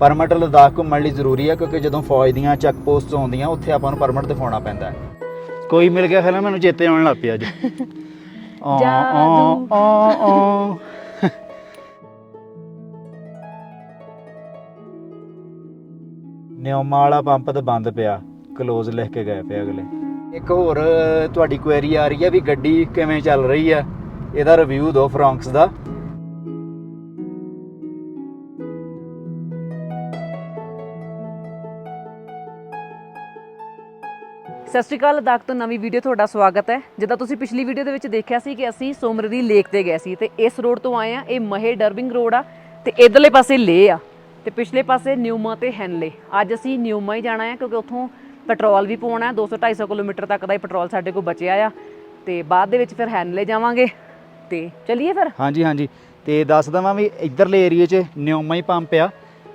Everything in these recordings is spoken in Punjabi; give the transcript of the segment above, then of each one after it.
ਪਰਮਿਟ ਲਦਾਖ ਘੁੰਮਣ ਲਈ ਜ਼ਰੂਰੀ ਹੈ ਕਿਉਂਕਿ ਜਦੋਂ ਫੌਜ ਦੀਆਂ ਚੈੱਕ ਪੋਸਟਸ ਆਉਂਦੀਆਂ ਉੱਥੇ ਆਪਾਂ ਨੂੰ ਪਰਮਿਟ ਦਿਖਾਉਣਾ ਪੈਂਦਾ ਹੈ ਕੋਈ ਮਿਲ ਗਿਆ ਖਲਾ ਮੈਨੂੰ ਚੇਤੇ ਆਉਣ ਲੱਗ ਪਿਆ ਅੱਜ ਆਂ। ਆਂ, ਆਂ, ਆਂ। ਨਿਯਮਾਂ ਵਾਲਾ ਪੰਪ ਤਾਂ ਬੰਦ ਪਿਆ ਕਲੋਜ਼ ਲਿਖ ਕੇ ਗਏ ਪਏ ਅਗਲੇ ਇੱਕ ਹੋਰ ਤੁਹਾਡੀ ਕੁਐਰੀ ਆ ਰਹੀ ਹੈ ਵੀ ਗੱਡੀ ਕਿਵੇਂ ਚੱਲ ਰਹੀ ਹੈ ਇਹਦਾ ਰਿਵਿਊ ਦਿਓ ਫਰੌਂਕਸ ਦਾ ਸਤਿ ਸ਼੍ਰੀ ਅਕਾਲ ਲਦਾਖ ਤੋਂ ਨਵੀਂ ਵੀਡੀਓ ਤੁਹਾਡਾ ਸਵਾਗਤ ਹੈ। ਜਿੱਦਾਂ ਤੁਸੀਂ ਪਿਛਲੀ ਵੀਡੀਓ ਦੇ ਵਿੱਚ ਦੇਖਿਆ ਸੀ ਕਿ ਅਸੀਂ ਸੋਮਰਰੀ ਲੇਕ ਤੇ ਗਏ ਸੀ ਤੇ ਇਸ ਰੋਡ ਤੋਂ ਆਏ ਆ ਇਹ ਮਹੇ ਡਰਬਿੰਗ ਰੋਡ ਆ ਤੇ ਇਧਰਲੇ ਪਾਸੇ ਲੇ ਆ ਤੇ ਪਿਛਲੇ ਪਾਸੇ ਨਿਊਮਾ ਤੇ ਹੈਨਲੇ। ਅੱਜ ਅਸੀਂ ਨਿਊਮਾ ਹੀ ਜਾਣਾ ਹੈ ਕਿਉਂਕਿ ਉੱਥੋਂ ਪੈਟਰੋਲ ਵੀ ਪਾਉਣਾ ਹੈ 200 250 ਕਿਲੋਮੀਟਰ ਤੱਕ ਦਾ ਹੀ ਪੈਟਰੋਲ ਸਾਡੇ ਕੋਲ ਬਚਿਆ ਆ ਤੇ ਬਾਅਦ ਦੇ ਵਿੱਚ ਫਿਰ ਹੈਨਲੇ ਜਾਵਾਂਗੇ। ਤੇ ਚਲਿਏ ਫਿਰ? ਹਾਂਜੀ ਹਾਂਜੀ। ਤੇ ਦੱਸ ਦਵਾਂ ਵੀ ਇਧਰਲੇ ਏਰੀਏ 'ਚ ਨਿਊਮਾ ਹੀ ਪੰਪ ਆ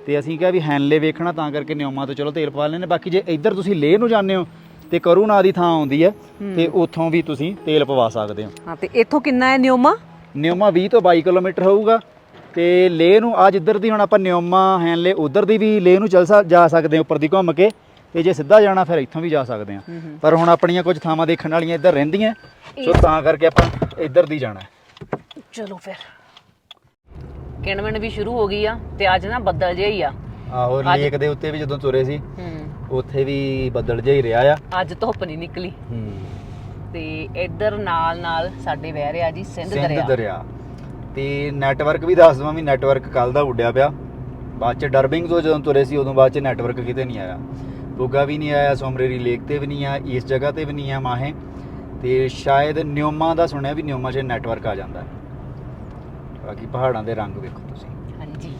ਤੇ ਅਸੀਂ ਕਿਹਾ ਵੀ ਹੈਨਲੇ ਵੇਖਣਾ ਤਾਂ ਕਰਕੇ ਨਿਊਮਾ ਤੋਂ ਚਲੋ ਤੇਲ ਪਵਾ ਲੈਨੇ ਬਾਕੀ ਜੇ ਇੱਧਰ ਤੁਸੀਂ ਲੇਹ ਨੂੰ ਜਾਂਦੇ ਹੋ ਤੇ ਕਰੂਨਾ ਦੀ ਥਾਂ ਆਉਂਦੀ ਹੈ ਤੇ ਉੱਥੋਂ ਵੀ ਤੁਸੀਂ ਤੇਲ ਪਵਾ ਸਕਦੇ ਹੋ। ਹਾਂ ਤੇ ਇੱਥੋਂ ਕਿੰਨਾ ਹੈ ਨਿਊਮਾ ਨਿਓਮਾ 20 ਤੋਂ 22 ਕਿਲੋਮੀਟਰ ਹੋਊਗਾ ਤੇ ਲੇਹ ਨੂੰ ਆ ਜਿੱਧਰ ਦੀ ਹੁਣ ਆਪਾਂ ਨਿਓਮਾ ਹੈਨਲੇ ਉਧਰ ਦੀ ਵੀ ਲੇਹ ਨੂੰ ਚੱਲ ਜਾ ਸਕਦੇ ਹਾਂ ਉੱਪਰ ਦੀ ਘੁੰਮ ਕੇ ਤੇ ਜੇ ਸਿੱਧਾ ਜਾਣਾ ਫਿਰ ਇੱਥੋਂ ਵੀ ਜਾ ਸਕਦੇ ਹਾਂ। ਪਰ ਹੁਣ ਆਪਣੀਆਂ ਕੁਝ ਥਾਵਾਂ ਦੇਖਣ ਵਾਲੀਆਂ ਇੱਧਰ ਰਹਿੰਦੀਆਂ ਸੋ ਤਾਂ ਕਰਕੇ ਆਪਾਂ ਇੱਧਰ ਦੀ ਜਾਣਾ ਚਲੋ ਫਿਰ। ਕਿਣਵਣ ਵੀ ਸ਼ੁਰੂ ਹੋ ਗਈ ਆ ਤੇ ਅੱਜ ਨਾ ਬੱਦਲ ਜਿਹਾ ਹੀ ਆ। ਆਹੋ ਲੇਕ ਦੇ ਉੱਤੇ ਵੀ ਜਦੋਂ ਤੁਰੇ ਸੀ। ਉੱਥੇ ਵੀ ਬੱਦਲ ਜਿਹਾ ਹੀ ਰਿਹਾ ਆ। ਅੱਜ ਧੁੱਪ ਨਹੀਂ ਨਿਕਲੀ। ਹੂੰ। ਤੇ ਇੱਧਰ ਨਾਲ ਨਾਲ ਸਾਡੇ ਵਹਿ ਰਿਹਾ ਜੀ ਸਿੰਧ ਸਿੰਧ ਦਰਿਆ। ਦਰਿਆ। ਤੇ ਨੈਟਵਰਕ ਵੀ ਦੱਸ ਦਵਾਂ ਵੀ ਨੈਟਵਰਕ ਕੱਲ ਦਾ ਉੱਡਿਆ ਪਿਆ। ਬਾਅਦ ਚ ਡਰਬਿੰਗ ਤੋਂ ਜਦੋਂ ਤੁਰੇ ਸੀ ਉਦੋਂ ਬਾਅਦ ਚ ਨੈਟਵਰਕ ਕਿਤੇ ਨਹੀਂ ਆਇਆ। ਬੁੱਗਾ ਵੀ ਨਹੀਂ ਆਇਆ ਸੋਮਰੇਰੀ ਲੇਕ ਤੇ ਵੀ ਨਹੀਂ ਆ ਇਸ ਜਗ੍ਹਾ ਤੇ ਵੀ ਨਹੀਂ ਆ ਮਾਹੇ। ਤੇ ਸ਼ਾਇਦ ਨਿਯਮਾਂ ਦਾ ਸੁਣਿਆ ਵੀ ਨਿਯਮਾਂ 'ਚ ਨੈਟਵਰਕ ਆ ਜਾਂਦਾ ਹੈ। ਬਾਕੀ ਪਹਾੜਾਂ ਦੇ ਰੰਗ ਵੇਖੋ ਤੁਸੀਂ। ਹਾਂਜੀ।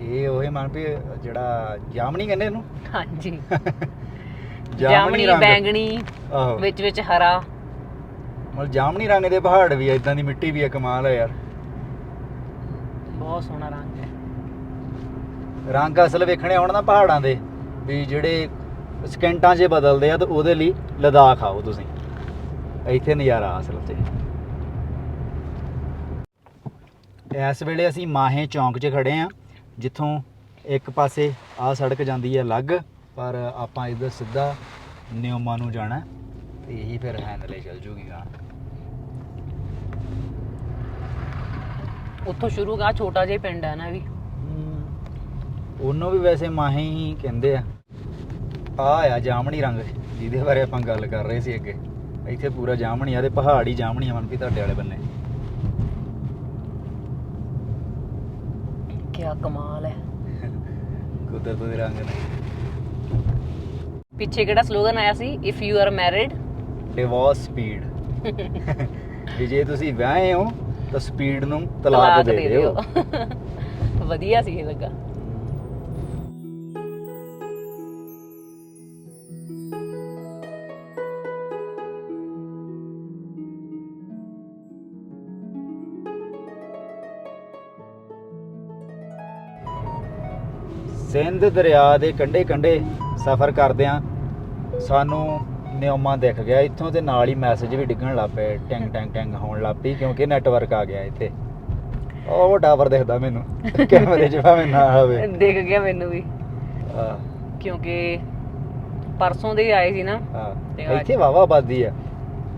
ਇਹ ਉਹੇ ਮਨ ਵੀ ਜਿਹੜਾ ਜਾਮਣੀ ਕਹਿੰਦੇ ਇਹਨੂੰ? ਹਾਂਜੀ। ਜਾਮਣੀ ਬੈਂਗਣੀ ਆਹੋ। ਵਿੱਚ ਵਿੱਚ ਹਰਾ। ਮਤਲਬ ਜਾਮਣੀ ਰੰਗ ਦੇ ਪਹਾੜ ਵੀ ਆ ਇਦਾਂ ਦੀ ਮਿੱਟੀ ਵੀ ਆ ਕਮਾਲ ਆ ਯਾਰ। ਬਹੁਤ ਸੋਹਣਾ ਰੰਗ ਹੈ। ਰੰਗ ਅਸਲ ਵੇਖਣੇ ਆਉਣ ਨਾ ਪਹਾੜਾਂ ਦੇ ਵੀ ਜਿਹੜੇ ਸਕਿੰਟਾਂ 'ਚ ਬਦਲਦੇ ਆ ਤਾਂ ਉਹਦੇ ਲਈ ਲਦਾਖ ਆਓ ਤੁਸੀਂ। ਇੱਥੇ ਨਜ਼ਾਰਾ ਅਸਲ 'ਚ। ਇਸ ਵੇਲੇ ਅਸੀਂ ਮਾਹੇ ਚੌਂਕ 'ਚ ਖੜੇ ਆ। ਜਿੱਥੋਂ ਇੱਕ ਪਾਸੇ ਆ ਸੜਕ ਜਾਂਦੀ ਹੈ ਅਲੱਗ ਪਰ ਆਪਾਂ ਇੱਧਰ ਸਿੱਧਾ ਨਿਯਮਾਂ ਨੂੰ ਜਾਣਾ ਤੇ ਇਹੀ ਫਿਰ ਹੈਂਡਲੇ ਚੱਲ ਜੂਗੀ ਗਾਂ। ਉੱਥੋਂ ਸ਼ੁਰੂ ਗਾ ਛੋਟਾ ਜਿਹਾ ਹੀ ਪਿੰਡ ਹੈ ਨਾ ਇਹ ਵੀ। ਉਹਨੂੰ ਵੀ ਵੈਸੇ ਮਾਹੇ ਹੀ ਕਹਿੰਦੇ ਆ। ਆ ਆ ਜਾਮਣੀ ਰੰਗ ਜਿਹਦੇ ਬਾਰੇ ਆਪਾਂ ਗੱਲ ਕਰ ਰਹੇ ਸੀ ਅੱਗੇ। ਇੱਥੇ ਪੂਰਾ ਜਾਮਣੀ ਆ ਤੇ ਪਹਾੜੀ ਜਾਮਣੀ ਆ ਮਨਪੀ ਤੁਹਾਡੇ ਵਾਲੇ ਬੰਨੇ। ਕੀ ਕਮਾਲ ਹੈ। ਕੁਦਰਤ ਦੇ ਰੰਗ ਨੇ। ਪਿੱਛੇ ਕਿਹੜਾ ਸਲੋਗਨ ਆਇਆ ਸੀ? If you are married divorce speed ਵੀ ਜੇ ਤੁਸੀਂ ਵਿਆਹੇ ਹੋ ਤਾਂ ਸਪੀਡ ਨੂੰ ਤਲਾਕ ਦੇ ਦਿਓ। ਵਧੀਆ ਸੀ ਇਹ ਲੱਗਾ। ਸਿੰਧ ਦਰਿਆ ਦੇ ਕੰਢੇ ਕੰਢੇ ਸਫ਼ਰ ਕਰਦਿਆਂ ਸਾਨੂੰ ਨਿਯਮਾ ਦਿਖ ਗਿਆ। ਇੱਥੋਂ ਤੇ ਨਾਲ ਹੀ ਮੈਸੇਜ ਵੀ ਡਿੱਗਣ ਲੱਗ ਪਏ ਟੈਂਗ ਟੈਂਗ ਟੈਂਗ ਹੋਣ ਲੱਗ ਪਈ ਕਿਉਂਕਿ ਨੈਟਵਰਕ ਆ ਗਿਆ ਇੱਥੇ। ਉਹ ਟਾਵਰ ਦਿਖਦਾ ਮੈਨੂੰ ਕੈਮਰੇ 'ਚ ਭਾਵੇਂ ਨਾ ਆਵੇ। ਦੇਖ ਗਿਆ ਮੈਨੂੰ ਵੀ। ਕਿਉਂਕਿ ਪਰਸੋਂ ਦੇ ਆਏ ਸੀ ਨਾ। ਇੱਥੇ ਵਾਵਾ ਆਬਾਦੀ ਆ।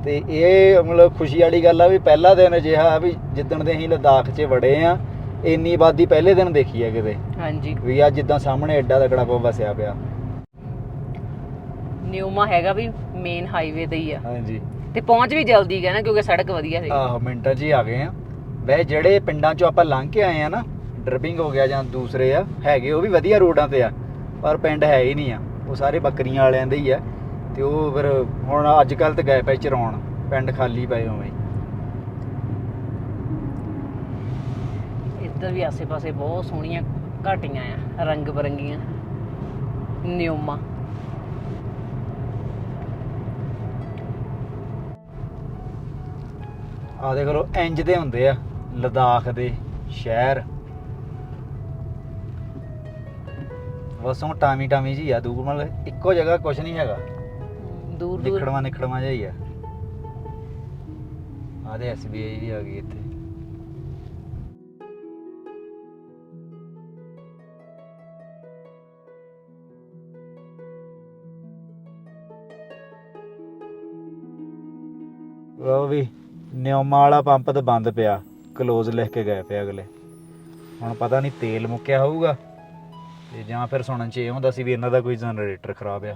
ਤੇ ਇਹ ਮਤਲਬ ਖੁਸ਼ੀ ਵਾਲੀ ਗੱਲ ਆ ਵੀ ਪਹਿਲਾ ਦਿਨ ਅਜਿਹਾ ਵੀ ਜਿੱਦਣ ਦੇ ਅਸੀਂ ਲਦਾਖ 'ਚ ਵੜੇ ਆ ਇੰਨੀ ਆਬਾਦੀ ਪਹਿਲੇ ਦਿਨ ਦੇਖੀ ਆ ਕਿਤੇ। ਹਾਂਜੀ। ਵੀ ਆ ਜਿੱਦਾਂ ਸਾਹਮਣੇ ਐਡਾ ਤਕੜਾ ਕੋ ਵਸਿਆ ਪਿਆ। ਨਿਊਮਾ ਹੈਗਾ ਵੀ ਮੇਨ ਹਾਈਵੇ ਤੇ ਹੀ ਆ। ਹਾਂਜੀ। ਤੇ ਪਹੁੰਚ ਵੀ ਜਲਦੀ ਗਿਆ ਨਾ ਕਿਉਂਕਿ ਸੜਕ ਵਧੀਆ ਸੀ। ਆਹੋ ਮਿੰਟਾਂ 'ਚ ਹੀ ਆ ਗਏ ਆ। ਵੈਸੇ ਜਿਹੜੇ ਪਿੰਡਾਂ 'ਚੋਂ ਆਪਾਂ ਲੰਘ ਕੇ ਆਏ ਆ ਨਾ ਡਰਬਿੰਗ ਹੋ ਗਿਆ ਜਾਂ ਦੂਸਰੇ ਆ ਹੈਗੇ ਉਹ ਵੀ ਵਧੀਆ ਰੋਡਾਂ ਤੇ ਆ ਪਰ ਪਿੰਡ ਹੈ ਹੀ ਨਹੀਂ ਆ। ਉਹ ਸਾਰੇ ਬੱਕਰੀਆਂ ਵਾਲਿਆਂ ਦੇ ਹੀ ਆ। ਤੇ ਉਹ ਫਿਰ ਹੁਣ ਅੱਜ ਕੱਲ ਤੇ ਗਏ ਪਏ ਚਰਾਉਣ ਪਿੰਡ ਖਾਲੀ ਪਏ ਉਵੇਂ ਹੀ। ਇੱਧਰ ਵੀ ਆਸੇ-ਪਾਸੇ ਬਹੁਤ ਸੋਹਣੀਆਂ ਘਾਟੀਆਂ ਆ ਰੰਗ ਬਰੰਗੀਆਂ ਨਿਊਮਾ ਆਹ ਦੇਖ ਲਓ ਇੰਜ ਦੇ ਹੁੰਦੇ ਆ ਲਦਾਖ ਦੇ ਸ਼ਹਿਰ। ਵਸੋਂ ਟਾਮੀ ਟਾਮੀ ਜੀ ਆ ਦੂਰ ਮਤਲਬ ਇੱਕੋ ਜਗ੍ਹਾ ਕੁਝ ਨਹੀਂ ਹੈਗਾ। ਦੂਰ ਦੂਰ ਨਿਖੜਵਾ ਨਿਖੜਵਾ ਜਿਹਾ ਹੀ ਆ। ਆਦੇ ਐਸਬੀਆਈ ਵੀ ਆ ਗਈ ਇੱਥੇ। ਉਹ ਵੀ ਨਿਯਮਾਂ ਵਾਲਾ ਪੰਪ ਤਾਂ ਬੰਦ ਪਿਆ। ਕਲੋਜ਼ ਲਿਖ ਕੇ ਗਏ ਪਏ ਅਗਲੇ। ਹੁਣ ਪਤਾ ਨਹੀਂ ਤੇਲ ਮੁੱਕਿਆ ਹੋਊਗਾ। ਤੇ ਜਾਂ ਫਿਰ ਸੁਣਨ ਚ ਇਹ ਹੁੰਦਾ ਸੀ ਵੀ ਇਹਨਾਂ ਦਾ ਕੋਈ ਜਨਰੇਟਰ ਖਰਾਬ ਆ।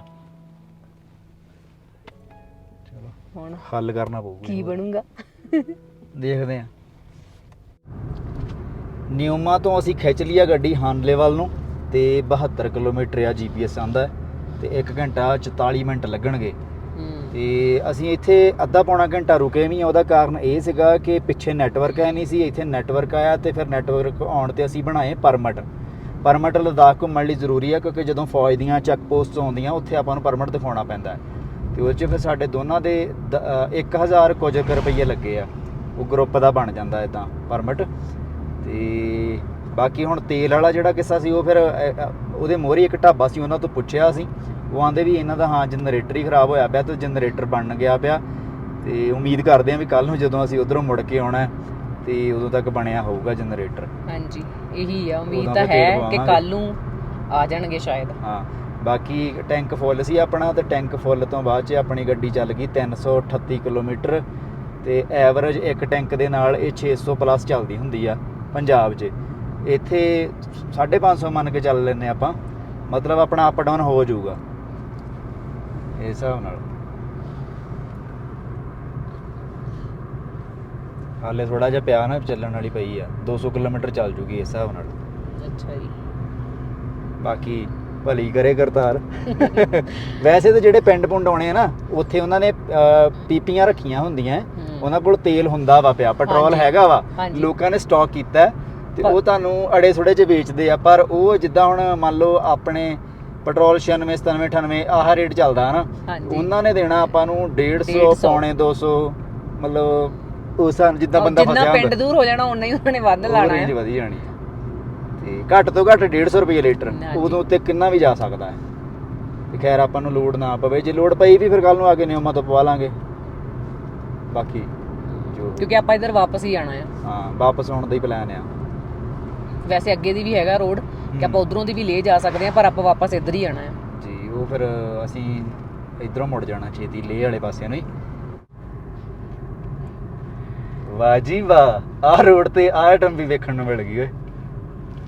ਚਲੋ ਹੁਣ ਹੱਲ ਕਰਨਾ ਪਊਗਾ। ਕੀ ਬਣੂਗਾ? ਦੇਖਦੇ ਆ ਨਿਊਮਾ ਤੋਂ ਅਸੀਂ ਖਿੱਚ ਲਿਆ ਗੱਡੀ ਹਾਨਲੇ ਵੱਲ ਨੂੰ ਤੇ 72 ਕਿਲੋਮੀਟਰ ਆ ਜੀਪੀਐਸ ਆਂਦਾ। ਤੇ 1 ਘੰਟਾ 44 ਮਿੰਟ ਲੱਗਣਗੇ। ਤੇ ਅਸੀਂ ਇੱਥੇ ਅੱਧਾ ਪੌਣਾ ਘੰਟਾ ਰੁਕੇ ਵੀ ਆ ਉਹਦਾ ਕਾਰਨ ਇਹ ਸੀਗਾ ਕਿ ਪਿੱਛੇ ਨੈਟਵਰਕ ਹੈ ਨਹੀਂ ਸੀ। ਇੱਥੇ ਨੈਟਵਰਕ ਆਇਆ ਤੇ ਫਿਰ ਨੈਟਵਰਕ ਆਉਣ ਤੇ ਅਸੀਂ ਬਣਾਏ ਪਰਮਿਟ ਪਰਮਿਟ ਲਦਾਖ ਘੁੰਮਣ ਲਈ ਜ਼ਰੂਰੀ ਆ ਕਿਉਂਕਿ ਜਦੋਂ ਫੌਜ ਦੀਆਂ ਚੈੱਕ ਪੋਸਟਸ ਆਉਂਦੀਆਂ ਉੱਥੇ ਆਪਾਂ ਨੂੰ ਪਰਮਿਟ ਦਿਖਾਉਣਾ ਪੈਂਦਾ ਹੈ। ਤੇ ਉਹ 'ਚ ਫਿਰ ਸਾਡੇ ਦੋਨਾਂ ਦੇ ਦ- ਅ, 1000 ਕੁਝ ਕੁ ਰੁਪਈਏ ਲੱਗੇ ਆ। ਉਹ ਗਰੁੱਪ ਦਾ ਬਣ ਜਾਂਦਾ ਇਦਾਂ ਪਰਮਿਟ ਤੇ ਬਾਕੀ ਹੁਣ ਤੇਲ ਵਾਲਾ ਜਿਹੜਾ ਕਿੱਸਾ ਸੀ ਉਹ ਫਿਰ ਉਹਦੇ ਮੋਹਰੀ ਇੱਕ ਢਾਬਾ ਸੀ ਉਹਨਾਂ ਤੋਂ ਪੁੱਛਿਆ ਸੀ ਉਹ ਆਂਦੇ ਵੀ ਇਹਨਾਂ ਦਾ ਹਾਂ ਜਨਰੇਟਰ ਹੀ ਖਰਾਬ ਹੋਇਆ ਪਿਆ ਤੇ ਜਨਰੇਟਰ ਬਣ ਗਿਆ ਪਿਆ ਤੇ ਉਮੀਦ ਕਰਦੇ ਆ ਵੀ ਕੱਲ ਨੂੰ ਜਦੋਂ ਅਸੀਂ ਉਧਰੋਂ ਮੁੜ ਕੇ ਆਉਣਾ ਤੇ ਉਦੋਂ ਤੱਕ ਬਣਿਆ ਹੋਊਗਾ ਜਨਰੇਟਰ। ਹਾਂਜੀ ਇਹੀ ਆ ਉਮੀਦ ਤਾਂ ਹੈ ਕਿ। ਕੱਲ ਨੂੰ ਆ ਜਾਣਗੇ ਸ਼ਾਇਦ। ਹਾਂ ਬਾਕੀ ਟੈਂਕ ਫੁੱਲ ਸੀ ਆਪਣਾ ਤੇ ਟੈਂਕ ਫੁੱਲ ਤੋਂ ਬਾਅਦ 'ਚ ਆਪਣੀ ਗੱਡੀ ਚੱਲ ਗਈ 338 ਕਿਲੋਮੀਟਰ ਤੇ ਐਵਰੇਜ ਇੱਕ ਟੈਂਕ ਦੇ ਨਾਲ ਇਹ 600 ਪਲੱਸ ਚੱਲਦੀ ਹੁੰਦੀ ਆ ਪੰਜਾਬ 'ਚ। ਇੱਥੇ 550 ਮੰਨ ਕੇ ਚੱਲ ਲੈਨੇ ਆਪਾਂ ਮਤਲਬ ਆਪਣਾ ਅਪ ਡਾਊਨ ਹੋ ਜਾਊਗਾ। ਇਸ ਹਿਸਾਬ ਨਾਲ। ਹਾਲੇ ਥੋੜਾ ਜਿਹਾ ਪਿਆ ਨਾ ਚੱਲਣ ਵਾਲੀ ਪਈ ਆ। 200 ਕਿਲੋਮੀਟਰ ਚੱਲ ਜੂਗੀ ਇਸ ਹਿਸਾਬ ਨਾਲ। ਅੱਛਾ ਜੀ। ਬਾਕੀ ਭਲੀ ਕਰੇ ਕਰਤਾਰ। ਵੈਸੇ ਤਾਂ ਜਿਹੜੇ ਪਿੰਡ ਪੁੰਡ ਆਉਣੇ ਆ ਨਾ ਉੱਥੇ ਉਹਨਾਂ ਨੇ ਪੀਪੀਆਂ ਰੱਖੀਆਂ ਹੁੰਦੀਆਂ। ਉਹਨਾਂ ਕੋਲ ਤੇਲ ਹੁੰਦਾ ਵਾ ਪਿਆ ਪੈਟਰੋਲ। ਹੈਗਾ ਵਾ। ਲੋਕਾਂ ਨੇ ਸਟਾਕ ਕੀਤਾ ਤੇ ਉਹ ਤੁਹਾਨੂੰ ਅੜੇ ਥੋੜੇ ਚ ਵੇਚਦੇ ਆ। ਪਰ ਉਹ ਜਿੱਦਾਂ ਹੁਣ ਮੰਨ ਲਓ ਆਪਣੇ ਪੈਟਰੋਲ 96 97 98 ਆਹ ਰੇਟ ਚੱਲਦਾ ਹਨਾ? ਹਾਂਜੀ। ਉਹਨਾਂ ਨੇ ਦੇਣਾ ਆਪਾਂ ਨੂੰ 150 150 ਪੌਣੇ 200 ਮਤਲਬ ਉਸ ਹਿਸਾਬ ਨਾਲ ਜਿੱਦਾਂ ਬੰਦਾ ਜਿੰਨਾ ਫਸਿਆ ਪਿੰਡ ਹੁੰਦਾ ਦੂਰ ਹੋ ਜਾਣਾ ਉਨਾ ਹੀ ਉਹਨਾਂ ਨੇ ਵੱਧ ਉਹ ਲਾਣਾ ਰੇਂਜ ਹੈ ਵਧੀ ਜਾਣੀ ਹੈ। ਤੇ ਘੱਟ ਤੋਂ ਘੱਟ 150 ਰੁਪਏ ਲੀਟਰ ਹਾਂਜੀ। ਉਦੋਂ ਉੱਤੇ ਕਿੰਨਾ ਵੀ ਜਾ ਸਕਦਾ ਹੈ। ਤੇ ਖੈਰ ਆਪਾਂ ਨੂੰ ਲੋਡ ਨਾ ਪਵੇ। ਜੇ ਲੋਡ ਪਈ ਵੀ ਫਿਰ ਕੱਲ ਨੂੰ ਆ ਕੇ ਨਿਯਮਾਂ ਤੋਂ ਪਵਾ ਲਾਂਗੇ। ਬਾਕੀ ਜੋ। ਕਿਉਂਕਿ ਆਪਾਂ ਇਧਰ ਵਾਪਸ ਹੀ ਆਣਾ ਆ ਹਾਂ ਵਾਪਸ ਆਉਣ ਦਾ ਹੀ ਪਲਾਨ ਆ। ਵੈਸੇ ਅੱਗੇ ਦੀ ਵੀ ਹੈਗਾ ਰੋਡ। ਕਿ ਆਪਾਂ ਉਧਰੋਂ ਦੀ ਵੀ ਲੈ ਜਾ ਸਕਦੇ ਆ ਪਰ ਆਪਾਂ ਵਾਪਸ ਇੱਧਰ ਹੀ ਆਣਾ ਆ ਜੀ ਉਹ ਫਿਰ ਅਸੀਂ ਇਧਰੋਂ ਮੁੜ ਜਾਣਾ ਛੇਤੀ ਲੇਹ ਵਾਲੇ ਪਾਸੇ ਨੂੰ ਹੀ ਵਾਹ ਜੀ ਵਾਹ ਆਹ ਰੋਡ ਤੇ ਆਹ ਆਈਟਮ ਵੀ ਵੇਖਣ ਨੂੰ ਮਿਲ ਗਈ ਓਏ।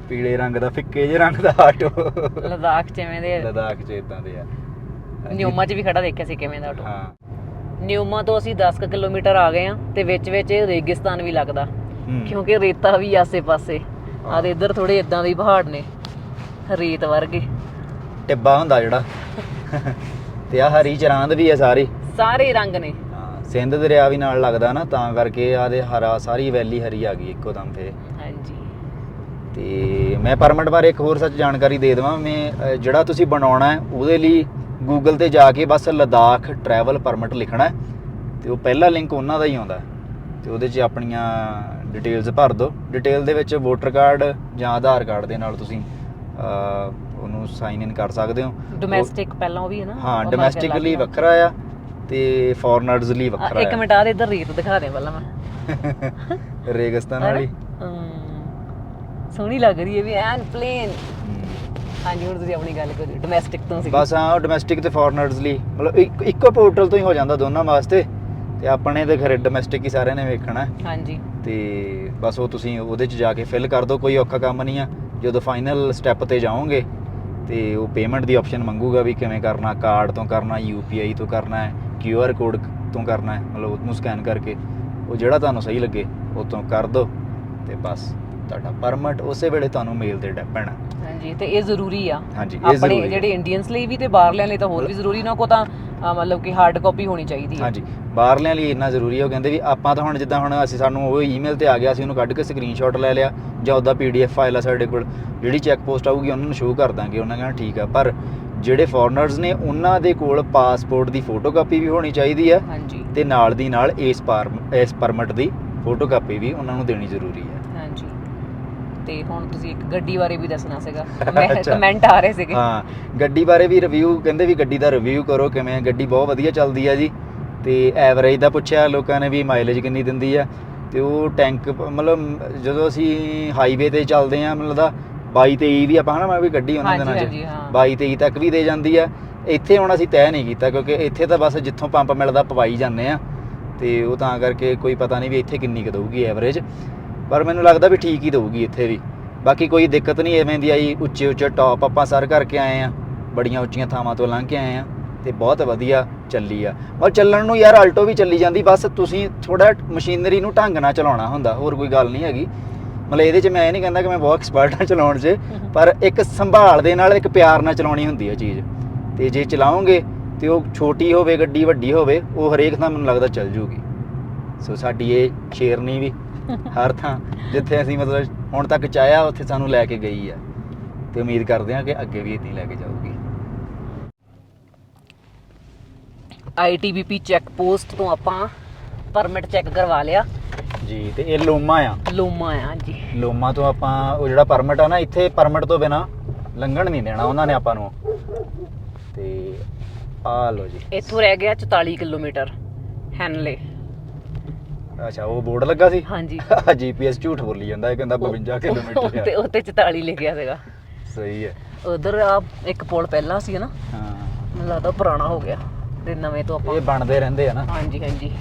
ਪੀਲੇ ਰੰਗ ਦਾ ਫਿੱਕੇ ਜਿਹੇ ਰੰਗ ਦਾ ਆਟੋ ਲਦਾਖ ਚ ਐਵੇਂ ਦੇ ਲਦਾਖ ਚ ਇਦਾਂ ਦੇ ਆ। ਨਿਊਮਾ ਚ ਵੀ ਖੜਾ ਦੇਖਿਆ ਸੀ ਕਿਵੇਂ ਦਾ ਆਟੋ ਹਾਂ। ਨਿਊਮਾ ਤੋਂ ਅਸੀਂ 10 ਕੁ ਕਿਲੋਮੀਟਰ ਆ ਗਏ ਆ ਤੇ ਵਿੱਚ ਵਿੱਚ ਇਹ ਰੇਗਿਸਤਾਨ ਵੀ ਲੱਗਦਾ। ਹੂੰ। ਕਿਉਂਕਿ ਰੇਤਾ ਵੀ ਆਸੇ-ਪਾਸੇ। ਆ ਤੇ ਇੱਧਰ ਥੋੜੇ ਇਦਾਂ ਦੇ ਹੀ ਪਹਾੜ ਨੇ। ਰੇਤ ਵਰਗੇ। ਟਿੱਬਾ ਹੁੰਦਾ ਜਿਹੜਾ। ਤੇ ਆ ਹਰੀ ਚਰਾਂਦ ਵੀ ਆ ਸਾਰੀ। ਸਾਰੇ ਰੰਗ ਨੇ। ਹਾਂ ਸਿੰਧ ਦਰਿਆ ਵੀ ਨਾਲ ਲੱਗਦਾ ਨਾ ਤਾਂ ਕਰਕੇ ਆਦੇ ਹਰਾ ਸਾਰੀ ਵੈਲੀ ਹਰੀ ਆ ਗਈ ਇੱਕੋ ਦਮ ਫੇ ਹਾਂਜੀ। ਤੇ ਮੈਂ ਪਰਮਿਟ ਬਾਰੇ ਇੱਕ ਹੋਰ ਸੱਚ ਜਾਣਕਾਰੀ ਦੇ ਦੇਵਾਂ। ਮੈਂ ਅ, ਜਿਹੜਾ ਤੁਸੀਂ ਬਣਾਉਣਾ ਹੈ ਉਹਦੇ ਲਈ ਗੂਗਲ ਤੇ ਜਾ ਕੇ ਬਸ ਲਦਾਖ ਟਰੈਵਲ ਪਰਮਿਟ ਲਿਖਣਾ ਹੈ। ਤੇ ਉਹ ਪਹਿਲਾ ਲਿੰਕ ਉਹਨਾਂ ਦਾ ਹੀ ਆਉਂਦਾ ਹੈ। ਤੇ ਉਹਦੇ 'ਚ ਆਪਣੀਆਂ ਡਿਟੇਲਸ ਭਰ ਦਿਓ। ਡਿਟੇਲ ਦੇ ਵਿੱਚ ਵੋਟਰ ਕਾਰਡ ਜਾਂ ਆਧਾਰ ਕਾਰਡ ਦੇ ਨਾਲ ਤੁਸੀਂ ਉਹਨੂੰ ਸਾਈਨ ਇਨ ਕਰ ਸਕਦੇ ਹੋ। ਡੋਮੈਸਟਿਕ ਪਹਿਲਾਂ ਉਹ ਵੀ ਹੈ ਨਾ ਹਾਂ ਡੋਮੈਸਟਿਕ ਲਈ ਵੱਖਰਾ ਆ ਤੇ ਫੋਰਨਰਸ ਲਈ। ਵੱਖਰਾ ਇੱਕ ਆ। ਮਿੰਟ ਆ ਦੇ ਇੱਧਰ ਰੇਤ ਦਿਖਾ ਦੇ ਪਹਿਲਾਂ ਮੈਂ। ਰੇਗਿਸਤਾਨ ਵਾਲੀ। ਸੋਹਣੀ ਲੱਗ ਰਹੀ ਹੈ ਵੀ ਐਨ ਪਲੇਨ। ਹਾਂਜੀ ਹੁਣ ਤੁਸੀਂ ਆਪਣੀ ਗੱਲ ਕਰੋ ਡੋਮੈਸਟਿਕ ਤੋਂ ਸੀ ਬਸ ਹਾਂ ਡੋਮੈਸਟਿਕ ਤੇ ਫੋਰਨਰਸ ਲਈ। ਮਤਲਬ ਇੱਕ- ਇੱਕੋ ਪੋਰਟਲ ਤੋਂ ਹੀ ਹੋ ਜਾਂਦਾ ਦੋਨਾਂ ਵਾਸਤੇ। ਤੇ ਆਪਣੇ ਤੇ ਖਰੇ ਡੋਮੈਸਟਿਕ ਹੀ ਸਾਰਿਆਂ ਨੇ ਵੇਖਣਾ। ਹਾਂਜੀ। ਤੇ ਬਸ ਉਹ ਤੁਸੀਂ ਉਹਦੇ 'ਚ ਜਾ ਕੇ ਫਿਲ ਕਰ ਦਿਓ ਕੋਈ ਔਖਾ ਕੰਮ ਨਹੀਂ ਆ। ਜਦੋਂ ਫਾਈਨਲ ਸਟੈਪ ਤੇ ਜਾਓਗੇ ਤੇ ਉਹ ਪੇਮੈਂਟ ਦੀ ਆਪਸ਼ਨ ਮੰਗੂਗਾ ਵੀ ਕਿਵੇਂ ਕਰਨਾ ਕਾਰਡ ਤੋਂ ਕਰਨਾ ਯੂਪੀਆਈ ਤੋਂ ਕਰਨਾ ਹੈ ਕਿਊਆਰ ਕੋਡ ਤੋਂ ਕਰਨਾ ਹੈ, ਮਤਲਬ ਉਹਨੂੰ ਸਕੈਨ ਕਰਕੇ, ਉਹ ਜਿਹੜਾ ਤੁਹਾਨੂੰ ਸਹੀ ਲੱਗੇ, ਉਹ ਤੋਂ ਕਰ ਦਿਓ ਤੇ ਬਸ। ਤੁਹਾਡਾ ਪਰਮਿਟ ਉਸੇ ਵੇਲੇ ਤੁਹਾਨੂੰ ਮੇਲ ਤੇ ਡੈ ਪੈਣਾ। ਹਾਂਜੀ ਤੇ ਇਹ ਜ਼ਰੂਰੀ ਆ। ਹਾਂਜੀ ਇਹ ਆਪਣੇ ਜ਼ਰੂਰੀ। ਜਿਹੜੇ ਇੰਡੀਅਨਸ ਲਈ ਵੀ ਤੇ ਬਾਹਰਲਿਆਂ ਲਈ ਤਾਂ ਹੋਰ ਵੀ ਜ਼ਰੂਰੀ ਨਾ ਕੋ ਤਾਂ ਅ, ਮਤਲਬ ਕਿ ਹਾਰਡ ਕਾਪੀ ਹੋਣੀ ਚਾਹੀਦੀ ਹੈ ਹਾਂਜੀ ਬਾਹਰਲਿਆਂ ਲਈ ਇੰਨਾ ਜ਼ਰੂਰੀ ਹੈ ਉਹ ਕਹਿੰਦੇ ਵੀ ਆਪਾਂ ਤਾਂ ਹੁਣ ਜਿੱਦਾਂ ਹੁਣ ਅਸੀਂ ਸਾਨੂੰ ਉਹ ਈਮੇਲ ਤੇ ਆ ਗਿਆ ਅਸੀਂ ਉਹਨੂੰ ਕੱਢ ਕੇ ਸਕਰੀਨਸ਼ਾਟ ਲੈ ਲਿਆ ਜਾਂ ਉਹਦਾ ਪੀਡੀਐਫ ਫਾਈਲ ਆ ਸਾਡੇ ਕੋਲ ਜਿਹੜੀ ਚੈੱਕ ਪੋਸਟ ਆਊਗੀ ਉਹਨਾਂ ਨੂੰ ਸ਼ੋਅ ਕਰ ਦਾਂਗੇ ਉਹਨਾਂ ਕਹਿੰਦਾ ਠੀਕ ਆ। ਪਰ ਜਿਹੜੇ ਫੋਰਨਰਸ ਨੇ ਉਹਨਾਂ ਦੇ ਕੋਲ ਪਾਸਪੋਰਟ ਦੀ ਫੋਟੋਕਾਪੀ ਵੀ ਹੋਣੀ ਚਾਹੀਦੀ ਹੈ ਹਾਂਜੀ। ਤੇ ਨਾਲ ਦੀ ਨਾਲ ਇਸ ਪਰ ਇਸ ਪਰਮਿਟ ਦੀ ਫੋਟੋਕਾਪੀ ਵੀ ਉਹਨਾਂ ਨੂੰ ਦੇਣੀ ਜ਼ਰੂਰੀ ਹੈ ਤੇ ਹੁਣ ਤੁਸੀਂ ਇੱਕ ਗੱਡੀ ਬਾਰੇ ਵੀ ਦੱਸਣਾ ਸੀਗਾ। ਕਮੈਂਟ ਆ ਰਹੇ ਸੀਗੇ। ਹਾਂ ਗੱਡੀ ਬਾਰੇ ਵੀ ਰਿਵਿਊ ਕਹਿੰਦੇ ਵੀ ਗੱਡੀ ਦਾ ਰਿਵਿਊ ਕਰੋ ਕਿਵੇਂ ਗੱਡੀ ਬਹੁਤ ਵਧੀਆ ਚੱਲਦੀ ਹੈ ਜੀ। ਤੇ ਐਵਰੇਜ ਦਾ ਪੁੱਛਿਆ ਲੋਕਾਂ ਨੇ ਵੀ ਮਾਈਲੇਜ ਕਿੰਨੀ ਦਿੰਦੀ ਆ। ਤੇ ਉਹ ਟੈਂਕ ਮਤਲਬ ਜਦੋਂ ਅਸੀਂ ਹਾਈਵੇ ਤੇ ਚੱਲਦੇ ਆ ਮਤਲਬ ਦਾ 22 23 ਵੀ ਆਪਾਂ ਹਨਾ ਮੈਂ ਵੀ ਗੱਡੀ ਉਹਨਾਂ ਹਾਂਜੀ, ਦਿਨਾਂ 'ਚ ਹਾਂਜੀ, ਹਾਂ। 22 23 ਤੱਕ ਵੀ ਦੇ ਜਾਂਦੀ ਆ। ਇੱਥੇ ਹੁਣ ਅਸੀਂ ਤੈਅ ਨਹੀਂ ਕੀਤਾ ਕਿਉਂਕਿ ਇੱਥੇ ਤਾਂ ਬਸ ਜਿੱਥੋਂ ਪੰਪ ਮਿਲਦਾ ਪਵਾਈ ਜਾਂਦੇ ਆ। ਤੇ ਉਹ ਤਾਂ ਕਰਕੇ ਕੋਈ ਪਤਾ ਨਹੀਂ ਵੀ ਇੱਥੇ ਕਿੰਨੀ ਕੁ ਦਊਗੀ ਐਵਰੇਜ ਪਰ ਮੈਨੂੰ ਲੱਗਦਾ ਵੀ ਠੀਕ ਹੀ ਦਊਗੀ ਇੱਥੇ ਵੀ। ਬਾਕੀ ਕੋਈ ਦਿੱਕਤ ਨਹੀਂ ਐਵੇਂ ਦੀ ਆਈ ਉੱਚੇ ਉੱਚੇ ਟੌਪ ਆਪਾਂ ਸਰ ਕਰਕੇ ਆਏ ਆ ਬੜੀਆਂ ਉੱਚੀਆਂ ਥਾਵਾਂ ਤੋਂ ਲੰਘ ਕੇ ਆਏ ਆ ਤੇ ਬਹੁਤ ਵਧੀਆ ਚੱਲੀ ਆ। ਔਰ ਚੱਲਣ ਨੂੰ ਯਾਰ ਆਲਟੋ ਵੀ ਚੱਲੀ ਜਾਂਦੀ ਬਸ ਤੁਸੀਂ ਥੋੜਾ ਮਸ਼ੀਨਰੀ ਨੂੰ ਢੰਗ ਨਾਲ ਚਲਾਉਣਾ ਹੁੰਦਾ ਹੋਰ ਕੋਈ ਗੱਲ ਨਹੀਂ ਹੈਗੀ। ਮਤਲਬ ਇਹਦੇ 'ਚ ਮੈਂ ਇਹ ਨਹੀਂ ਕਹਿੰਦਾ ਕਿ ਮੈਂ ਬਹੁਤ ਐਕਸਪਰਟ ਹਾਂ ਚਲਾਉਣ 'ਚ ਪਰ ਇੱਕ ਸੰਭਾਲ ਦੇ ਨਾਲ ਇੱਕ ਪਿਆਰ ਨਾਲ ਚਲਾਉਣੀ ਹੁੰਦੀ ਹੈ ਚੀਜ਼। ਤੇ ਜੇ ਚਲਾਓਗੇ ਤੇ ਉਹ ਛੋਟੀ ਹੋਵੇ ਗੱਡੀ ਵੱਡੀ ਹੋਵੇ ਉਹ ਹਰੇਕ ਥਾਂ ਮੈਨੂੰ ਲੱਗਦਾ ਚੱਲ ਜੂਗੀ। ਸੋ ਸਾਡੀ ਇਹ ਸ਼ੇਰਨੀ ਵੀ ਹਰ ਥਾਂ ਜਿੱਥੇ ਅਸੀਂ ਮਤਲਬ ਹੁਣ ਤੱਕ ਚਾਹਿਆ ਉੱਥੇ ਸਾਨੂੰ ਲੈ ਕੇ ਗਈ ਆ। ਤੇ ਉਮੀਦ ਕਰਦੇ ਹਾਂ ਕਿ ਅੱਗੇ ਵੀ ਇਦਾਂ ਲੈ ਕੇ ਜਾਊਗੀ। ਆਈਟੀਬੀਪੀ ਚੈੱਕ ਪੋਸਟ ਤੋਂ ਆਪਾਂ ਪਰਮਿਟ ਚੈੱਕ ਕਰਵਾ ਲਿਆ। ਜੀ ਤੇ ਇਹ ਲੋਮਾ ਆ। ਲੋਮਾ ਆ ਜੀ ਲੋਮਾ ਤੋਂ ਆਪਾਂ ਉਹ ਜਿਹੜਾ ਪਰਮਿਟ ਆ ਨਾ ਇੱਥੇ ਪਰਮਿਟ ਤੋਂ ਬਿਨਾ ਲੰਘਣ ਨਹੀਂ ਦੇਣਾ ਉਹਨਾਂ ਨੇ ਆਪਾਂ ਨੂੰ। ਤੇ ਆ ਲੋ ਜੀ। ਇੱਥੋਂ ਰਹਿ ਗਿਆ 44 ਕਿਲੋਮੀਟਰ ਹੈਨਲੇ। ਅੱਛਾ ਉਹ ਬੋਰਡ ਲੱਗਾ ਸੀ? ਹਾਂਜੀ। ਜੀਪੀਐਸ ਝੂਠ ਬੋਲੀ ਜਾਂਦਾ ਇਹ ਕਹਿੰਦਾ 52 ਕਿਲੋਮੀਟਰ ਉੱਤੇ ਉੱਤੇ 44 ਲਿਖਿਆ ਸੀਗਾ। ਸਹੀ ਹੈ। ਉਧਰ ਆ ਇੱਕ ਪੁਲ ਪਹਿਲਾਂ ਸੀ ਨਾ ਹਾਂ। ਮੈਨੂੰ ਲੱਗਦਾ ਪੁਰਾਣਾ ਹੋ ਗਿਆ ਤੇ ਨਵੇਂ ਤੋਂ ਆਪਾਂ ਇਹ ਬਣਦੇ ਰਹਿੰਦੇ ਆ ਨਾ। ਹਾਂਜੀ ਹਾਂਜੀ।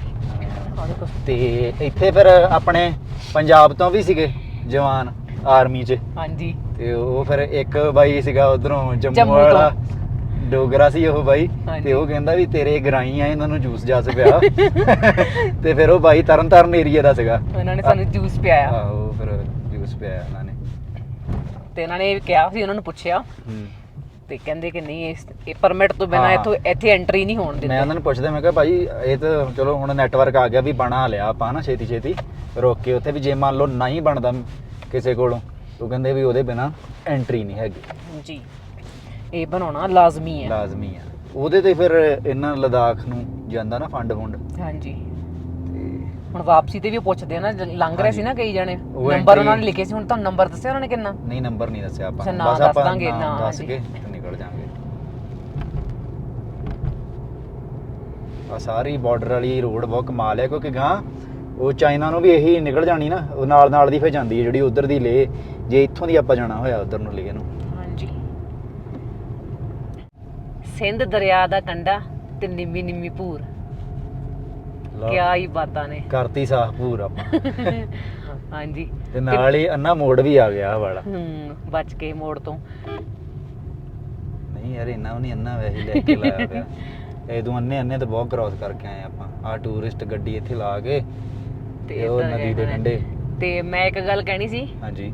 ਤੇ ਇੱਥੇ ਫਿਰ ਆਪਣੇ ਪੰਜਾਬ ਤੋਂ ਵੀ ਸੀਗੇ ਜਵਾਨ ਆਰਮੀ 'ਚ। ਹਾਂਜੀ। ਤੇ ਉਹ ਫਿਰ ਇੱਕ ਬਾਈ ਸੀਗਾ ਉਧਰੋਂ ਜੰਮੂ ਵਾਲਾ। ਡੋਗਰਾ ਸੀ ਉਹ ਬਾਈ ਹਾਂਜੀ। ਤੇ ਉਹ ਕਹਿੰਦਾ ਵੀ ਤੇਰੇ ਗਰਾਈ ਆ ਇਹਨਾਂ ਨੂੰ ਜੂਸ ਜਾਸ ਪਿਆ ਤੇ ਫਿਰ ਉਹ ਬਾਈ ਤਰਨ ਤਾਰਨ ਏਰੀਆ ਦਾ ਸੀਗਾ। ਇਹਨਾਂ ਨੇ ਸਾਨੂੰ ਜੂਸ ਪਿਆਇਆ। ਆਹੋ ਫਿਰ ਜੂਸ ਪਿਆ ਉਹਨਾਂ ਨੇ। ਤੇ ਇਹਨਾਂ ਨੇ ਕਿਹਾ ਸੀ ਉਹਨਾਂ ਨੂੰ ਪੁੱਛਿਆ। ਹੂੰ। ਤੇ ਕਹਿੰਦੇ ਕਿ ਨਹੀਂ ਇਸ ਇਹ ਪਰਮਿਟ ਤੋਂ ਬਿਨਾ ਹਾਂ। ਇੱਥੋਂ ਇੱਥੇ ਐਂਟਰੀ ਨਹੀਂ ਹੋਣ ਮੈਂ ਦਿੰਦੇ। ਉਹਨਾਂ ਨੂੰ ਪੁੱਛਦਾ ਮੈਂ ਕਿਹਾ ਭਾਈ ਇਹ ਤਾਂ ਚਲੋ ਹੁਣ ਨੈਟਵਰਕ ਆ ਗਿਆ ਵੀ ਬਣਾ ਲਿਆ ਆਪਾਂ ਨਾ ਛੇਤੀ ਛੇਤੀ। ਰੋਕ ਕੇ ਉੱਥੇ ਵੀ ਜੇ ਮੰਨ ਲਓ ਨਹੀਂ ਬਣਦਾ ਕਿਸੇ ਕੋਲੋਂ ਉਹ ਕਹਿੰਦੇ ਵੀ ਉਹਦੇ ਬਿਨਾ ਐਂਟਰੀ ਨਹੀਂ ਹੈਗੀ। ਜੀ। ਇਹ ਬਣਾਉਣਾ ਲਾਜ਼ਮੀ ਹੈ। ਲਾਜ਼ਮੀ ਆ। ਉਹਦੇ ਤੇ ਫਿਰ ਇਹਨਾਂ ਲਦਾਖ ਨੂੰ ਜਾਂਦਾ ਨਾ ਫੰਡ ਫੁੰਡ। ਹਾਂਜੀ। ਤੇ ਹੁਣ ਵਾਪਸੀ ਤੇ ਵੀ ਪੁੱਛਦੇ ਆ ਨਾ ਜ- ਲੰਘ ਰਹੇ ਸੀ ਨਾ ਕਈ ਜਣੇ। ਉਹ ਨੰਬਰ entry- ਉਹਨਾਂ ਨੇ ਲਿਖੇ ਸੀ ਹੁਣ ਤੁਹਾਨੂੰ ਨੰਬਰ ਦੱਸਿਆ ਉਹਨਾਂ ਨੇ ਕਿੰਨਾ? ਨਹੀਂ ਨੰਬਰ ਨਹੀਂ ਦੱਸਿਆ ਆਪਾਂ। ਅੱਛਾ, ਨੂੰ। ਦੱਸ ਆਪਾਂ ਦਾਂਗੇ, ਨਾਂ, ਦੱਸ। ਕੇ ਤੇ ਨਿਕਲ ਜਾਾਂਗੇ। ਆ ਸਾਰੀ ਬਾਰਡਰ ਵਾਲੀ ਰੋਡ ਬਹੁਤ ਕਮਾਲ ਹੈ ਕਿਉਂਕਿ ਗਾਂ ਉਹ ਚਾਈਨਾ ਨੂੰ ਵੀ ਇਹੀ ਨਿਕਲ ਜਾਣੀ ਨਾ ਉਹ ਨਾਲ ਨਾਲ ਦੀ ਫੇ ਜਾਂਦੀ ਹੈ ਜਿਹੜੀ ਉਧਰ ਦੀ ਲੇ ਜੇ ਇੱਥੋਂ ਦੀ ਆਪਾਂ ਜਾਣਾ ਹੋਇਆ ਉਧਰ ਨੂੰ ਲੇ ਨੂੰ ਹਾਂਜੀ ਸਿੰਧ ਦਰਿਆ ਦਾ ਕੰਢਾ ਤੇ ਨਿੰਮੀ ਨਿੰਮੀ ਭੂਰ। ਲਓ, ਕਿਆ ਹੀ ਬਾਤਾਂ ਨੇ। ਕਰਤੀ ਸਾਹ ਪੂਰ ਆਪਾਂ। ਹਾਂਜੀ। ਤੇ ਨਾਲ ਹੀ ਅੰਨਾ ਮੋੜ ਵੀ ਆ ਗਿਆ ਆਹ ਵਾਲਾ। ਹੂੰ ਬਚ ਕੇ ਮੋੜ ਤੋਂ। ਨਹੀਂ ਯਾਰ ਇੰਨਾ ਵੀ ਨਹੀਂ ਅੰਨਾ ਵੈਸੇ ਹੀ ਲੈ ਕੇ ਲਾਇਆ ਪਿਆ। ਇਹ ਅੰਨੇ ਅੰਨੇ ਤਾਂ ਬਹੁਤ ਕ੍ਰਾਸ ਕਰਕੇ ਆਏ ਆਪਾਂ। ਆ ਟੂਰਿਸਟ ਗੱਡੀ ਇੱਥੇ ਲਾ ਕੇ ਤੇ ਉਹ ਏਦਾਂ ਨਦੀ ਦੇ ਕੰਢੇ। ਤੇ ਮੈਂ ਇੱਕ ਗੱਲ ਕਹਿਣੀ ਸੀ। ਹਾਂਜੀ।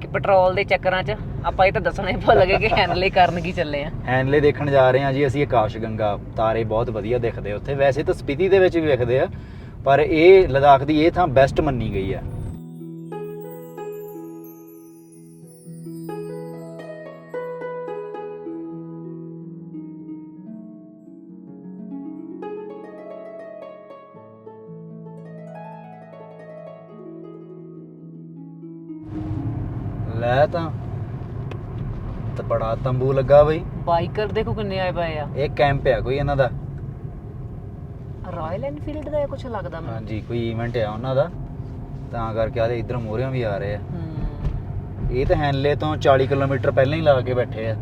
ਕਿ ਪੈਟਰੋਲ ਦੇ ਚੱਕਰਾਂ 'ਚ ਆਪਾਂ ਇਹ ਤਾਂ ਦੱਸਣਾ ਹੀ ਭੁੱਲ ਗਏ ਕਿ ਹੈਨਲੇ ਕਰਨ ਕੀ ਚੱਲੇ ਆ। ਹੈਨਲੇ ਦੇਖਣ ਜਾ ਰਹੇ ਹਾਂ ਜੀ, ਅਸੀਂ ਆਕਾਸ਼ ਗੰਗਾ, ਤਾਰੇ ਬਹੁਤ ਵਧੀਆ ਦਿਖਦੇ ਉੱਥੇ। ਵੈਸੇ ਤਾਂ ਸਪੀਤੀ ਦੇ ਵਿੱਚ ਵੀ ਵਿਖਦੇ ਆ, ਪਰ ਇਹ ਲਦਾਖ ਦੀ ਇਹ ਥਾਂ ਬੈਸਟ ਮੰਨੀ ਗਈ ਆ। ਤੰਬੂ ਲੱਗਾ ਬਈ। ਬਾਈਕਰ ਦੇਖੋ ਕਿੰਨੇ ਆਏ ਪਏ ਆ। ਇਹ ਕੈਂਪ ਆ ਕੋਈ ਇਹਨਾਂ ਦਾ? ਰਾਇਲ ਐਨਫੀਲਡ ਦਾ ਕੁਝ ਲੱਗਦਾ ਮੈਨੂੰ। ਹਾਂਜੀ ਕੋਈ ਇਵੈਂਟ ਆ ਉਹਨਾਂ ਦਾ। ਤਾਂ ਕਰਕੇ ਆਦੇ ਇਧਰ ਮੋਰਿਆਂ ਵੀ ਆ ਰਹੇ ਆ। ਇਹ ਤਾਂ ਹੈਨਲੇ ਤੋਂ 40 ਕਿਲੋਮੀਟਰ ਪਹਿਲਾਂ ਹੀ ਲਾ ਕੇ ਬੈਠੇ ਆ।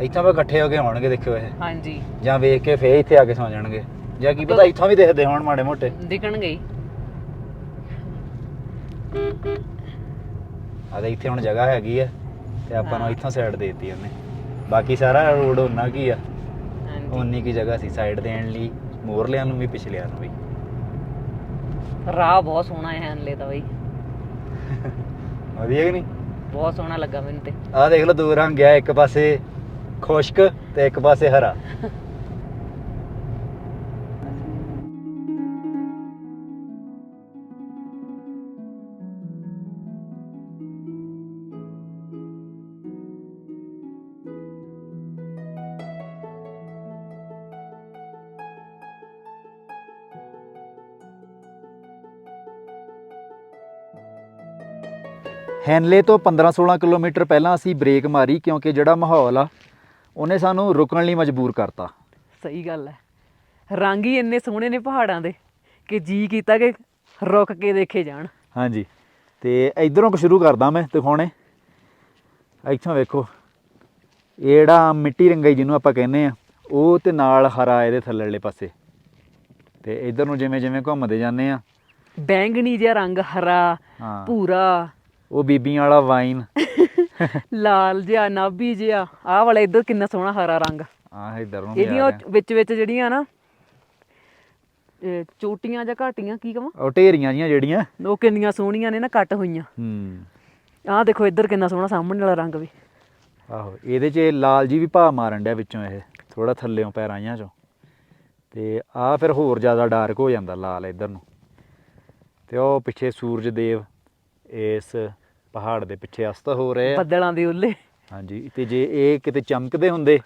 ਇੱਥੋਂ ਵੀ ਇਕੱਠੇ ਹੋ ਕੇ ਆਉਣਗੇ ਦੇਖਿਓ ਇਹ। ਹਾਂਜੀ। ਜਾਂ ਵੇਖ ਕੇ ਫੇਰ ਇੱਥੇ ਆ ਕੇ ਸੌ ਜਾਣਗੇ ਜਾਂ ਕੀ ਪਤਾ ਇੱਥੋਂ ਵੀ ਦੇਖਦੇ ਹੋਣ ਮਾੜੇ ਮੋਟੇ। ਦਿਖਣਗੇ ਹੀ। ਆ ਤੇ ਇੱਥੇ ਹੁਣ ਜਗ੍ਹਾ ਹੈਗੀ ਆ। ਤੇ ਆਪਾਂ ਨੂੰ। ਇੱਥੋਂ ਸਾਈਡ ਦੇਤੀ ਉਹਨੇ। ਬਾਕੀ ਸਾਰਾ ਰੋਡ ਉਹਨਾਂ ਕੀ ਆ। ਹਾਂਜੀ। ਉਨੀ ਕੀ ਜਗ੍ਹਾ ਸੀ ਸਾਈਡ ਦੇਣ ਲਈ। ਮੋਰਲਿਆਂ ਨੂੰ ਵੀ ਪਿਛਲਿਆਂ ਨੂੰ ਵੀ। ਰਾਹ ਬਹੁਤ ਸੋਹਣਾ ਹੈ ਹੈਂਡਲੇ ਦਾ ਬਈ। ਵਧੀਆ ਕਿ ਨਹੀਂ? ਬਹੁਤ ਸੋਹਣਾ ਲੱਗਾ ਮੈਨੂੰ ਤੇ। ਆਹ ਦੇਖ ਲਓ ਦੋ ਰੰਗ ਆ ਇੱਕ ਪਾਸੇ ਖੁਸ਼ਕ ਤੇ ਇੱਕ ਪਾਸੇ ਹਰਾ। ਹੈਨਲੇ ਤੋਂ 15-16 ਕਿਲੋਮੀਟਰ ਪਹਿਲਾਂ ਅਸੀਂ ਬ੍ਰੇਕ ਮਾਰੀ ਕਿਉਂਕਿ ਜਿਹੜਾ ਮਾਹੌਲ ਆ ਉਹਨੇ ਸਾਨੂੰ ਰੁਕਣ ਲਈ ਮਜਬੂਰ ਕਰਤਾ। ਸਹੀ ਗੱਲ ਹੈ। ਰੰਗ ਹੀ ਇੰਨੇ ਸੋਹਣੇ ਨੇ ਪਹਾੜਾਂ ਦੇ ਕਿ ਜੀ ਕੀਤਾ ਕਿ ਰੁਕ ਕੇ ਦੇਖੇ ਜਾਣ। ਹਾਂਜੀ। ਤੇ ਇਧਰੋਂ ਸ਼ੁਰੂ ਕਰਦਾ ਮੈਂ ਦਿਖਾਉਣੇ। ਇੱਥੋਂ ਵੇਖੋ। ਇਹ ਜਿਹੜਾ ਮਿੱਟੀ ਰੰਗਾਈ ਜਿਹਨੂੰ ਆਪਾਂ ਕਹਿੰਦੇ ਆ ਉਹ ਤੇ ਨਾਲ ਹਰਾ ਇਹਦੇ ਥੱਲੇਲੇ ਪਾਸੇ। ਤੇ ਇਧਰ ਨੂੰ ਜਿਵੇਂ ਜਿਵੇਂ ਘੁੰਮਦੇ ਜਾਂਦੇ ਆ ਬੈਂਗਣੀ ਜਿਹਾ ਰੰਗ ਹਰਾ ਭੂਰਾ। ਉਹ ਬੀਬੀਆਂ ਵਾਲਾ ਵਾਈਨ। ਲਾਲ ਜਿਹਾ ਨਾਭੀ ਜਿਹਾ। ਆਹ ਵਾਲਾ ਇੱਧਰ ਕਿੰਨਾ ਸੋਹਣਾ ਹਰਾ ਰੰਗ। ਆ ਇਧਰ ਨੂੰ ਇਹਦੀਆਂ। ਵਿੱਚ ਵਿੱਚ ਜਿਹੜੀਆਂ ਨਾ ਚੋਟੀਆਂ ਜਾਂ ਘਾਟੀਆਂ ਕੀ ਕਵਾਂ? ਉਹ ਢੇਰੀਆਂ ਜੀਆਂ ਜਿਹੜੀਆਂ। ਉਹ ਕਿੰਨੀਆਂ ਸੋਹਣੀਆਂ ਨੇ ਨਾ ਕੱਟ ਹੋਈਆਂ। ਹੂੰ। ਆਹ ਦੇਖੋ ਇੱਧਰ ਕਿੰਨਾ ਸੋਹਣਾ ਸਾਹਮਣੇ ਵਾਲਾ ਰੰਗ ਵੀ। ਆਹੋ ਇਹਦੇ 'ਚ ਲਾਲ ਜੀ ਵੀ ਭਾ ਮਾਰਨ ਡਿਆ ਵਿੱਚੋਂ ਇਹ। ਥੋੜਾ ਥੱਲੇੋਂ ਪੈਰਾਈਆਂ ਚੋਂ। ਤੇ ਆ ਫਿਰ ਹੋਰ ਜ਼ਿਆਦਾ ਡਾਰਕ ਹੋ ਜਾਂਦਾ ਲਾਲ ਇਧਰ ਨੂੰ। ਤੇ ਉਹ ਪਿੱਛੇ ਸੂਰਜ ਦੇਵ ਇਸ ਪਹਾੜ ਦੇ ਪਿੱਛੇ ਅਸਤ ਹੋ ਰਹੇ ਆ। ਬੱਦਲਾਂ ਦੇ ਉੱਲੇ। ਹਾਂਜੀ ਤੇ ਜੇ ਇਹ ਕਿਤੇ ਚਮਕਦੇ ਹੁੰਦੇ